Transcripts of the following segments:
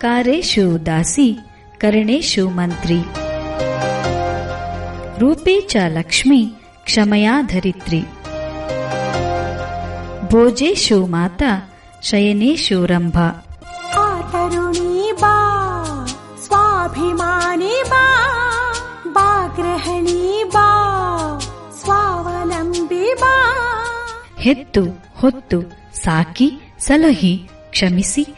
ಕಾರೇಶು ದಾಸಿ ಕರ್ಣೇಶು ಮಂತ್ರಿ. ರೂಪೇ ಚ ಲಕ್ಷ್ಮಿ ಕ್ಷಮಯಾ ಧರಿತ್ರಿ. ಭೋಜೇಶು ಮಾತಾ ಶಯನೇಶು ರಂಭಾ. ಆ ತರುಣಿ ಬಾ ಸ್ವಾಭಿಮಾನಿ ಬಾ ಬಾ ಗೃಹಿಣಿ ಬಾ ಸ್ವಾವಲಂಬಿ ಬಾ. ಹೆತ್ತು ಹೊತ್ತು ಸಾಕಿ ಸಲಹಿ ಕ್ಷಮಿಸಿ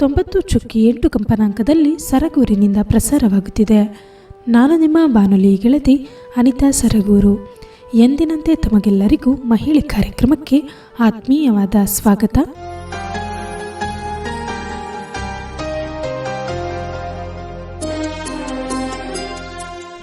ತೊಂಬತ್ತು ಚುಕ್ಕಿ ಎಂಟು ಕಂಪನಾಂಕದಲ್ಲಿ ಸರಗೂರಿನಿಂದ ಪ್ರಸಾರವಾಗುತ್ತಿದೆ. ನಾನು ನಿಮ್ಮ ಬಾನುಲಿ ಗೆಳತಿ ಅನಿತಾ ಸರಗೂರು. ಎಂದಿನಂತೆ ತಮಗೆಲ್ಲರಿಗೂ ಮಹಿಳೆ ಕಾರ್ಯಕ್ರಮಕ್ಕೆ ಆತ್ಮೀಯವಾದ ಸ್ವಾಗತ.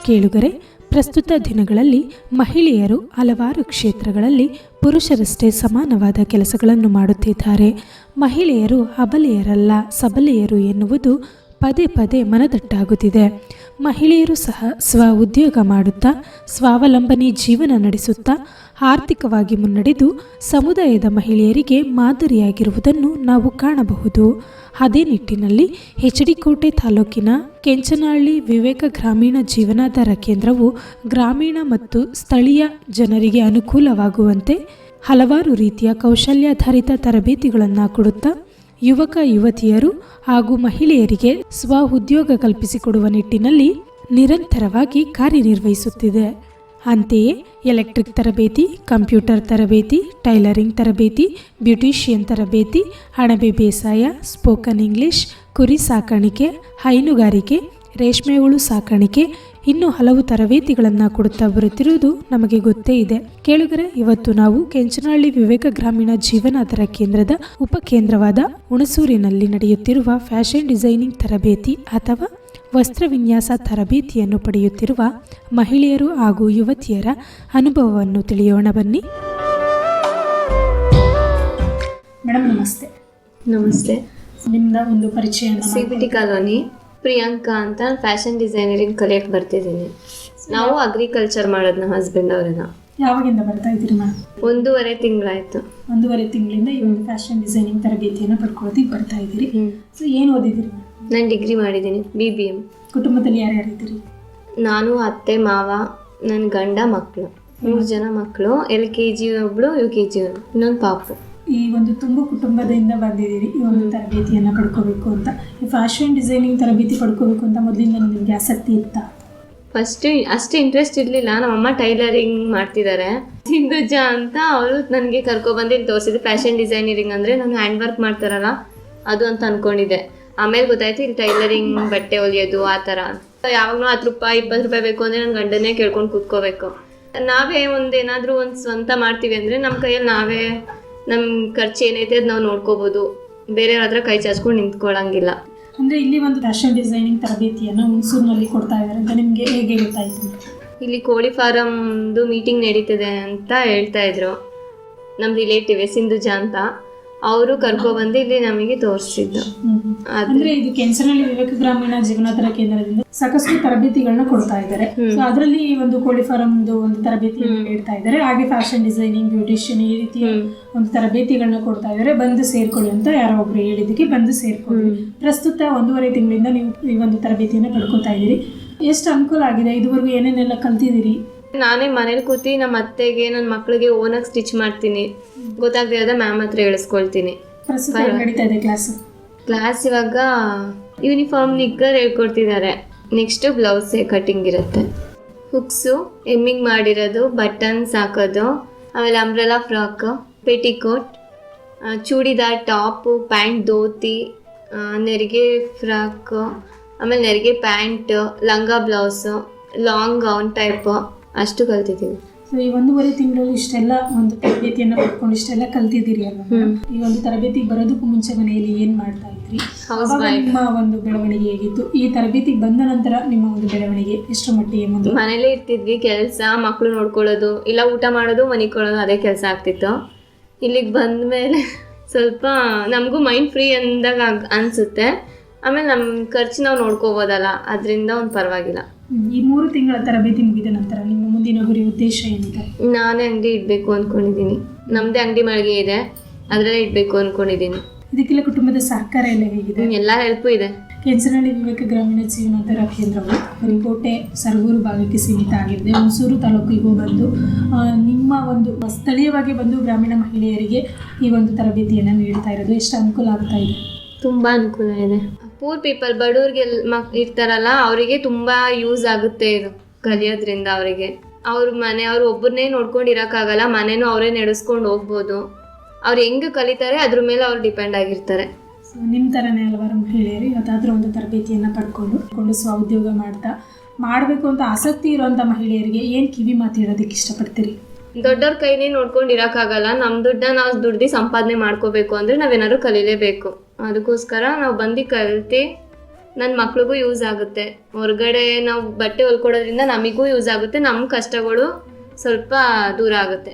ಕೇಳುಗರೆ ಪ್ರಸ್ತುತ ದಿನಗಳಲ್ಲಿ ಮಹಿಳೆಯರು ಹಲವಾರು ಕ್ಷೇತ್ರಗಳಲ್ಲಿ ಪುರುಷರಷ್ಟೇ ಸಮಾನವಾದ ಕೆಲಸಗಳನ್ನು ಮಾಡುತ್ತಿದ್ದಾರೆ. ಮಹಿಳೆಯರು ಅಬಲೆಯರಲ್ಲ ಸಬಲೆಯರು ಎನ್ನುವುದು ಪದೇ ಪದೇ ಮನದಟ್ಟಾಗುತ್ತಿದೆ. ಮಹಿಳೆಯರು ಸಹ ಸ್ವ ಉದ್ಯೋಗ ಮಾಡುತ್ತಾ, ಸ್ವಾವಲಂಬನೆ ಜೀವನ ನಡೆಸುತ್ತಾ, ಆರ್ಥಿಕವಾಗಿ ಮುನ್ನಡೆದು ಸಮುದಾಯದ ಮಹಿಳೆಯರಿಗೆ ಮಾದರಿಯಾಗಿರುವುದನ್ನು ನಾವು ಕಾಣಬಹುದು. ಅದೇ ನಿಟ್ಟಿನಲ್ಲಿ ಎಚ್ ಡಿ ಕೋಟೆ ತಾಲೂಕಿನ ಕೆಂಚನಹಳ್ಳಿ ವಿವೇಕ ಗ್ರಾಮೀಣ ಜೀವನಾಧಾರ ಕೇಂದ್ರವು ಗ್ರಾಮೀಣ ಮತ್ತು ಸ್ಥಳೀಯ ಜನರಿಗೆ ಅನುಕೂಲವಾಗುವಂತೆ ಹಲವಾರು ರೀತಿಯ ಕೌಶಲ್ಯಾಧಾರಿತ ತರಬೇತಿಗಳನ್ನು ಕೊಡುತ್ತಾ ಯುವಕ, ಯುವತಿಯರು ಹಾಗೂ ಮಹಿಳೆಯರಿಗೆ ಸ್ವ ಉದ್ಯೋಗ ಕಲ್ಪಿಸಿಕೊಡುವ ನಿಟ್ಟಿನಲ್ಲಿ ನಿರಂತರವಾಗಿ ಕಾರ್ಯನಿರ್ವಹಿಸುತ್ತಿದೆ. ಅಂತೆಯೇ ಎಲೆಕ್ಟ್ರಿಕ್ ತರಬೇತಿ, ಕಂಪ್ಯೂಟರ್ ತರಬೇತಿ, ಟೈಲರಿಂಗ್ ತರಬೇತಿ, ಬ್ಯೂಟಿಷಿಯನ್ ತರಬೇತಿ, ಅಣಬೆ ಬೇಸಾಯ, ಸ್ಪೋಕನ್ ಇಂಗ್ಲಿಷ್, ಕುರಿ ಸಾಕಾಣಿಕೆ, ಹೈನುಗಾರಿಕೆ, ರೇಷ್ಮೆ ಹುಳು ಸಾಕಾಣಿಕೆ ಇನ್ನೂ ಹಲವು ತರಬೇತಿಗಳನ್ನು ಕೊಡುತ್ತಾ ಬರುತ್ತಿರುವುದು ನಮಗೆ ಗೊತ್ತೇ ಇದೆ. ಕೇಳುಗರೆ ಇವತ್ತು ನಾವು ಕೆಂಚನಹಳ್ಳಿ ವಿವೇಕ ಗ್ರಾಮೀಣ ಜೀವನಾಧಾರ ಕೇಂದ್ರದ ಉಪಕೇಂದ್ರವಾದ ಹುಣಸೂರಿನಲ್ಲಿ ನಡೆಯುತ್ತಿರುವ ಫ್ಯಾಷನ್ ಡಿಸೈನಿಂಗ್ ತರಬೇತಿ ಅಥವಾ ವಸ್ತ್ರ ವಿನ್ಯಾಸ ತರಬೇತಿಯನ್ನು ಪಡೆಯುತ್ತಿರುವ ಮಹಿಳೆಯರು ಹಾಗೂ ಯುವತಿಯರ ಅನುಭವವನ್ನು ತಿಳಿಯೋಣ ಬನ್ನಿ. ಮೇಡಮ್ ನಮಸ್ತೆ. ನಮಸ್ತೆ. ನಿಮ್ದ ಒಂದು ಪರಿಚಯ C B T colony. Priyanka ಅಂತ ಫ್ಯಾಷನ್ ಡಿಸೈನರಿಂಗ್ ಕಲಿಯಕ್ಕೆ ಬರ್ತಿದ್ದೀನಿ. ನಾವು ಅಗ್ರಿಕಲ್ಚರ್ ಮಾಡೋದು ನಮ್ಮ ಹಸ್ಬೆಂಡ್ ಅವ್ರನ್ನ. ಯಾವಾಗಿಂದ ಬರ್ತಾ ಇದ್ದೀರಿ ಮ್ಯಾಮ್? ಒಂದೂವರೆ ತಿಂಗಳಾಯ್ತು. ಒಂದೂವರೆ ತಿಂಗಳಿಂದ ಈ ಒಂದು ಫ್ಯಾಷನ್ ಡಿಸೈನಿಂಗ್ ತರಬೇತಿಯನ್ನು ಪಡ್ಕೊಳ್ಳೋದಕ್ಕೆ ಬರ್ತಾ ಇದ್ದೀರಿ. ಸೊ ಏನು ಓದಿದ್ದೀರಿ ನಾನು ಡಿಗ್ರಿ ಮಾಡಿದ್ದೀನಿ ಬಿ ಬಿ ಎಂ ಕುಟುಂಬದಲ್ಲಿ ಯಾರ್ಯಾರು ಇದ್ದೀರಿ? ನಾನು ಅತ್ತೆ ಮಾವ ನನ್ನ ಗಂಡ ಮಕ್ಕಳು ಮೂರು ಜನ ಮಕ್ಕಳು ಎಲ್ ಕೆ ಜಿ ಒಬ್ಳು ಯು ಕೆ ಜಿ ಇನ್ನೊಂದು ಪಾಪು. ಈ ಒಂದು ತುಂಬ ಕುಟುಂಬದಿಂದ ಬಂದಿದ್ದೀರಿ. ಈ ಒಂದು ತರಬೇತಿಯನ್ನು ಪಡ್ಕೋಬೇಕು ಅಂತ. ಈ ಫ್ಯಾಷನ್ ಡಿಸೈನಿಂಗ್ ತರಬೇತಿ ಪಡ್ಕೋಬೇಕು ಅಂತ ಮೊದಲಿಂದ ನಿಮಗೆ ಆಸಕ್ತಿ ಇತ್ತಾ? ಫಸ್ಟ್ ಅಷ್ಟು ಇಂಟ್ರೆಸ್ಟ್ ಇರಲಿಲ್ಲ. ನಮ್ಮಮ್ಮ ಟೈಲರಿಂಗ್ ಮಾಡ್ತಿದ್ದಾರೆ ಸಿಂಧುಜ ಅಂತ ಅವರು ನನಗೆ ಕರ್ಕೊಬಂದು ಇಲ್ಲಿ ತೋರಿಸಿದ್ರು. ಫ್ಯಾಷನ್ ಡಿಸೈನರಿಂಗ್ ಅಂದರೆ ನಾನು ಹ್ಯಾಂಡ್ ವರ್ಕ್ ಮಾಡ್ತಾರಲ್ಲ ಅದು ಅಂತ ಅಂದ್ಕೊಂಡಿದ್ದೆ ಆಮೇಲೆ ಗೊತ್ತಾಯ್ತು ಇಲ್ಲಿ ಟೈಲರಿಂಗ್ ಬಟ್ಟೆ ಹೊಲಿಯೋದು ಆ ಥರ ಯಾವಾಗಲೂ ಹತ್ತು ರೂಪಾಯಿ ಇಪ್ಪತ್ತು ರೂಪಾಯಿ ಬೇಕು ಅಂದರೆ ನನ್ನ ಗಂಡನೇ ಕೇಳ್ಕೊಂಡು ಕೂತ್ಕೋಬೇಕು. ನಾವೇ ಒಂದು ಏನಾದರೂ ಒಂದು ಸ್ವಂತ ಮಾಡ್ತೀವಿ ಅಂದರೆ ನಮ್ಮ ಕೈಯಲ್ಲಿ ನಾವೇ ನಮ್ಮ ಖರ್ಚು ಏನೈತೆ ಅದು ನಾವು ನೋಡ್ಕೋಬೋದು. ಬೇರೆಯವ್ರ ಹತ್ರ ಕೈ ಚಾಚ್ಕೊಂಡು ನಿಂತ್ಕೊಳ್ಳಂಗಿಲ್ಲ ಅಂದರೆ ಇಲ್ಲಿ ಒಂದು ಫ್ಯಾಷನ್ ಡಿಸೈನಿಂಗ್ ತರಬೇತಿಯನ್ನು ಹುಣಸೂರಿನಲ್ಲಿ ಕೊಡ್ತಾ ಇದ್ದಾರೆ ಅಂತ ನಿಮಗೆ ಹೇಗೆ ಗೊತ್ತಾಯಿತು? ಇಲ್ಲಿ ಕೋಳಿ ಫಾರಮ್ದು ಮೀಟಿಂಗ್ ನಡೀತಿದೆ ಅಂತ ಹೇಳ್ತಾ ಇದ್ರು. ನಮ್ಮ ರಿಲೇಟಿವ್ ಸಿಂಧುಜಾ ಅಂತ. ಅವರು ಕರ್ಕೊಬಂದು ಇಲ್ಲಿ ನಮಗೆ ತೋರಿಸಿದ್ದು ಅದು ಅಂದ್ರೆ ಇದು ಕೆಂಚನಹಳ್ಳಿ ವಿವೇಕ ಗ್ರಾಮೀಣ ಜೀವನಾಧಾರ ಕೇಂದ್ರದಿಂದ ಸಾಕಷ್ಟು ತರಬೇತಿಗಳನ್ನ ಕೊಡ್ತಾ ಇದ್ದಾರೆ. ಸೊ ಅದರಲ್ಲಿ ಒಂದು ಕೋಳಿ ಫಾರಂ ಒಂದು ತರಬೇತಿ ನೀಡ್ತಾ ಇದ್ದಾರೆ. ಹಾಗೆ ಫ್ಯಾಷನ್ ಡಿಸೈನಿಂಗ್ ಬ್ಯೂಟಿಷಿಯನ್ ಈ ರೀತಿಯ ಒಂದು ತರಬೇತಿಗಳನ್ನ ಕೊಡ್ತಾ ಇದ್ದಾರೆ. ಬಂದು ಸೇರ್ಕೊಳ್ಳಿ ಅಂತ ಯಾರೋ ಒಬ್ರು ಹೇಳಿದಕ್ಕೆ ಬಂದು ಸೇರ್ಕೊಳ್ಳಿ. ಪ್ರಸ್ತುತ ಒಂದೂವರೆ ತಿಂಗಳಿಂದ ನೀವು ಈ ಒಂದು ತರಬೇತಿಯನ್ನು ಪಡ್ಕೊತಾ ಇದ್ದೀರಿ. ಎಷ್ಟು ಅನುಕೂಲ ಆಗಿದೆ? ಇದುವರೆಗೂ ಏನೇನೆಲ್ಲ ಕಲ್ತಿದ್ದೀರಿ? ನಾನೇ ಮನೇಲಿ ಕೂತಿ ನಮ್ಮ ಅತ್ತೆಗೆ ನನ್ನ ಮಕ್ಕಳಿಗೆ ಓನಾಗಿ ಸ್ಟಿಚ್ ಮಾಡ್ತೀನಿ. ಗೊತ್ತಾಗದೇ ಇರೋದ ಮ್ಯಾಮ್ ಹತ್ರ ಹೇಳಿಸ್ಕೊಳ್ತೀನಿ ಪ್ರಸ್ತುತ ಹೇಗ್ ನಡೀತಾ ಇದೆ ಕ್ಲಾಸ್ ಕ್ಲಾಸ್ ಇವಾಗ ಯೂನಿಫಾರ್ಮ್ ನಿಗ್ಗರ್ ಹೇಳ್ಕೊಡ್ತಿದ್ದಾರೆ ನೆಕ್ಸ್ಟು ಬ್ಲೌಸೇ ಕಟಿಂಗ್ ಇರುತ್ತೆ. ಹುಕ್ಸು ಎಮ್ಮಿಂಗ್ ಮಾಡಿರೋದು ಬಟನ್ಸ್ ಹಾಕೋದು ಆಮೇಲೆ umbrella frock petticoat churidar top pant dhoti ಆ, ನೆರಿಗೆ ಫ್ರಾಕ್ ಆಮೇಲೆ ನೆರಿಗೆ ಪ್ಯಾಂಟ್ ಲಂಗ ಬ್ಲೌಸು ಲಾಂಗ್ ಗೌನ್ ಟೈಪ್ ಅಷ್ಟು ಕಲ್ತಿದ್ದೀವಿ. ಸೊ ಈ ಒಂದೂವರೆ ತಿಂಗಳಲ್ಲಿ ಇಷ್ಟೆಲ್ಲ ಒಂದು ತರಬೇತಿಯನ್ನು ಪಡ್ಕೊಂಡು ಇಷ್ಟೆಲ್ಲ ಕಲ್ತಿದ್ದೀರಿ ಅಲ್ವಾ ಈ ಒಂದು ತರಬೇತಿಗೆ ಬರೋದಕ್ಕೂ ಮುಂಚೆ ಮನೆಯಲ್ಲಿ ಏನ್ ಮಾಡ್ತಾ ಇದ್ರಿ? ಅವಾಗ ನಿಮ್ಮ ಒಂದು ಬೆಳವಣಿಗೆ ಹೇಗಿತ್ತು? ಈ ತರಬೇತಿಗೆ ಬಂದ ನಂತರ ನಿಮ್ಮ ಒಂದು ಬೆಳವಣಿಗೆ ಎಷ್ಟು ಮಟ್ಟಿಗೆ ಮುಂದೆ ಮನೇಲೇ ಇರ್ತಿದ್ವಿ ಕೆಲಸ ಮಕ್ಕಳು ನೋಡ್ಕೊಳ್ಳೋದು ಇಲ್ಲ ಊಟ ಮಾಡೋದು ಮನಿಕೊಳ್ಳೋದು ಅದೇ ಕೆಲಸ ಆಗ್ತಿತ್ತು. ಇಲ್ಲಿಗೆ ಬಂದ ಮೇಲೆ ಸ್ವಲ್ಪ ನಮಗೂ ಮೈಂಡ್ ಫ್ರೀ ಅಂದಾಗ ಅನ್ಸುತ್ತೆ. ಆಮೇಲೆ ನಮ್ಮ ಖರ್ಚು ನಾವು ನೋಡ್ಕೋಬೋದಲ್ಲ ಅದರಿಂದ ಒಂದು ಪರವಾಗಿಲ್ಲ. ಈ ಮೂರು ತಿಂಗಳ ತರಬೇತಿ ಮುಗಿದ ನಂತರ ನಿಮ್ಮ ಮುಂದಿನ ಗುರಿ ಉದ್ದೇಶ ಏನಿದೆ ನಾನೇ ಅಂಗಡಿ ಇಡಬೇಕು ಅಂದ್ಕೊಂಡಿದ್ದೀನಿ ನಮ್ಮದೇ ಅಂಗಡಿ ಮಳಿಗೆ ಇದೆ ಅದರಲ್ಲೇ ಇಡಬೇಕು ಅಂದ್ಕೊಂಡಿದ್ದೀನಿ ಇದಕ್ಕೆಲ್ಲ ಕುಟುಂಬದ ಸಹಕಾರ ಎಲ್ಲ ಹೇಗಿದೆ? ಎಲ್ಲ ಹೆಲ್ಪು ಇದೆ. ಕೆಂಚನಹಳ್ಳಿ ವಿವೇಕ ಗ್ರಾಮೀಣ ಜೀವನಾಧಾರ ಕೇಂದ್ರವು ಕೋಟೆ ಸರಗೂರು ಭಾಗಕ್ಕೆ ಸೀಮಿತ ಆಗಿದೆ. ಹುಣಸೂರು ತಾಲೂಕಿಗೂ ಬಂದು ನಿಮ್ಮ ಒಂದು ಸ್ಥಳೀಯವಾಗಿ ಬಂದು ಗ್ರಾಮೀಣ ಮಹಿಳೆಯರಿಗೆ ಈ ಒಂದು ತರಬೇತಿಯನ್ನು ನೀಡ್ತಾ ಇರೋದು ಎಷ್ಟು ಅನುಕೂಲ ಆಗ್ತಾ ಇದೆ? ತುಂಬ ಅನುಕೂಲ ಇದೆ. ಪೂರ್ ಪೀಪಲ್ ಬಡವ್ರಿಗೆ ಮಕ್ ಇರ್ತಾರಲ್ಲ ಅವರಿಗೆ ತುಂಬಾ ಯೂಸ್ ಆಗುತ್ತೆ ಇದು ಕಲಿಯೋದ್ರಿಂದ ಅವರಿಗೆ. ಅವ್ರ ಮನೆ ಅವ್ರು ಒಬ್ಬರನ್ನೇ ನೋಡ್ಕೊಂಡು ಇರೋಕ್ಕಾಗಲ್ಲ ಮನೇನೂ ಅವರೇ ನಡೆಸ್ಕೊಂಡು ಹೋಗ್ಬೋದು. ಅವ್ರು ಹೆಂಗೆ ಕಲಿತಾರೆ ಅದ್ರ ಮೇಲೆ ಅವ್ರು ಡಿಪೆಂಡ್ ಆಗಿರ್ತಾರೆ. ಸೊ ನಿಮ್ಮ ಥರನೇ ಹಲವಾರು ಮಹಿಳೆಯರು? ಇವತ್ತಾದರೂ ಒಂದು ತರಬೇತಿಯನ್ನು ಪಡ್ಕೊಂಡು ಕೊಂಡು ಸ್ವಉದ್ಯೋಗ ಮಾಡ್ತಾ ಮಾಡಬೇಕು ಅಂತ ಆಸಕ್ತಿ ಇರುವಂಥ ಮಹಿಳೆಯರಿಗೆ ಏನು ಕಿವಿ ಮಾತು ಹೇಳೋದಕ್ಕೆ ಇಷ್ಟಪಡ್ತೀರಿ? ದೊಡ್ಡವ್ರ ಕೈನೇ ನೋಡ್ಕೊಂಡು ಇರೋಕ್ಕಾಗಲ್ಲ ನಮ್ಮ ದುಡ್ಡನ್ನ ನಾವು ದುಡ್ದು ಸಂಪಾದನೆ ಮಾಡ್ಕೋಬೇಕು ಅಂದರೆ ನಾವೇನಾದ್ರು ಕಲೀಲೇಬೇಕು. ಅದಕ್ಕೋಸ್ಕರ ನಾವು ಬಂದು ಕಲ್ತು ನನ್ನ ಮಕ್ಳಿಗೂ ಯೂಸ್ ಆಗುತ್ತೆ. ಹೊರಗಡೆ ನಾವು ಬಟ್ಟೆ ಹೊಲ್ಕೊಡೋದ್ರಿಂದ ನಮಗೂ ಯೂಸ್ ಆಗುತ್ತೆ ನಮ್ಮ ಕಷ್ಟಗಳು ಸ್ವಲ್ಪ ದೂರ ಆಗುತ್ತೆ.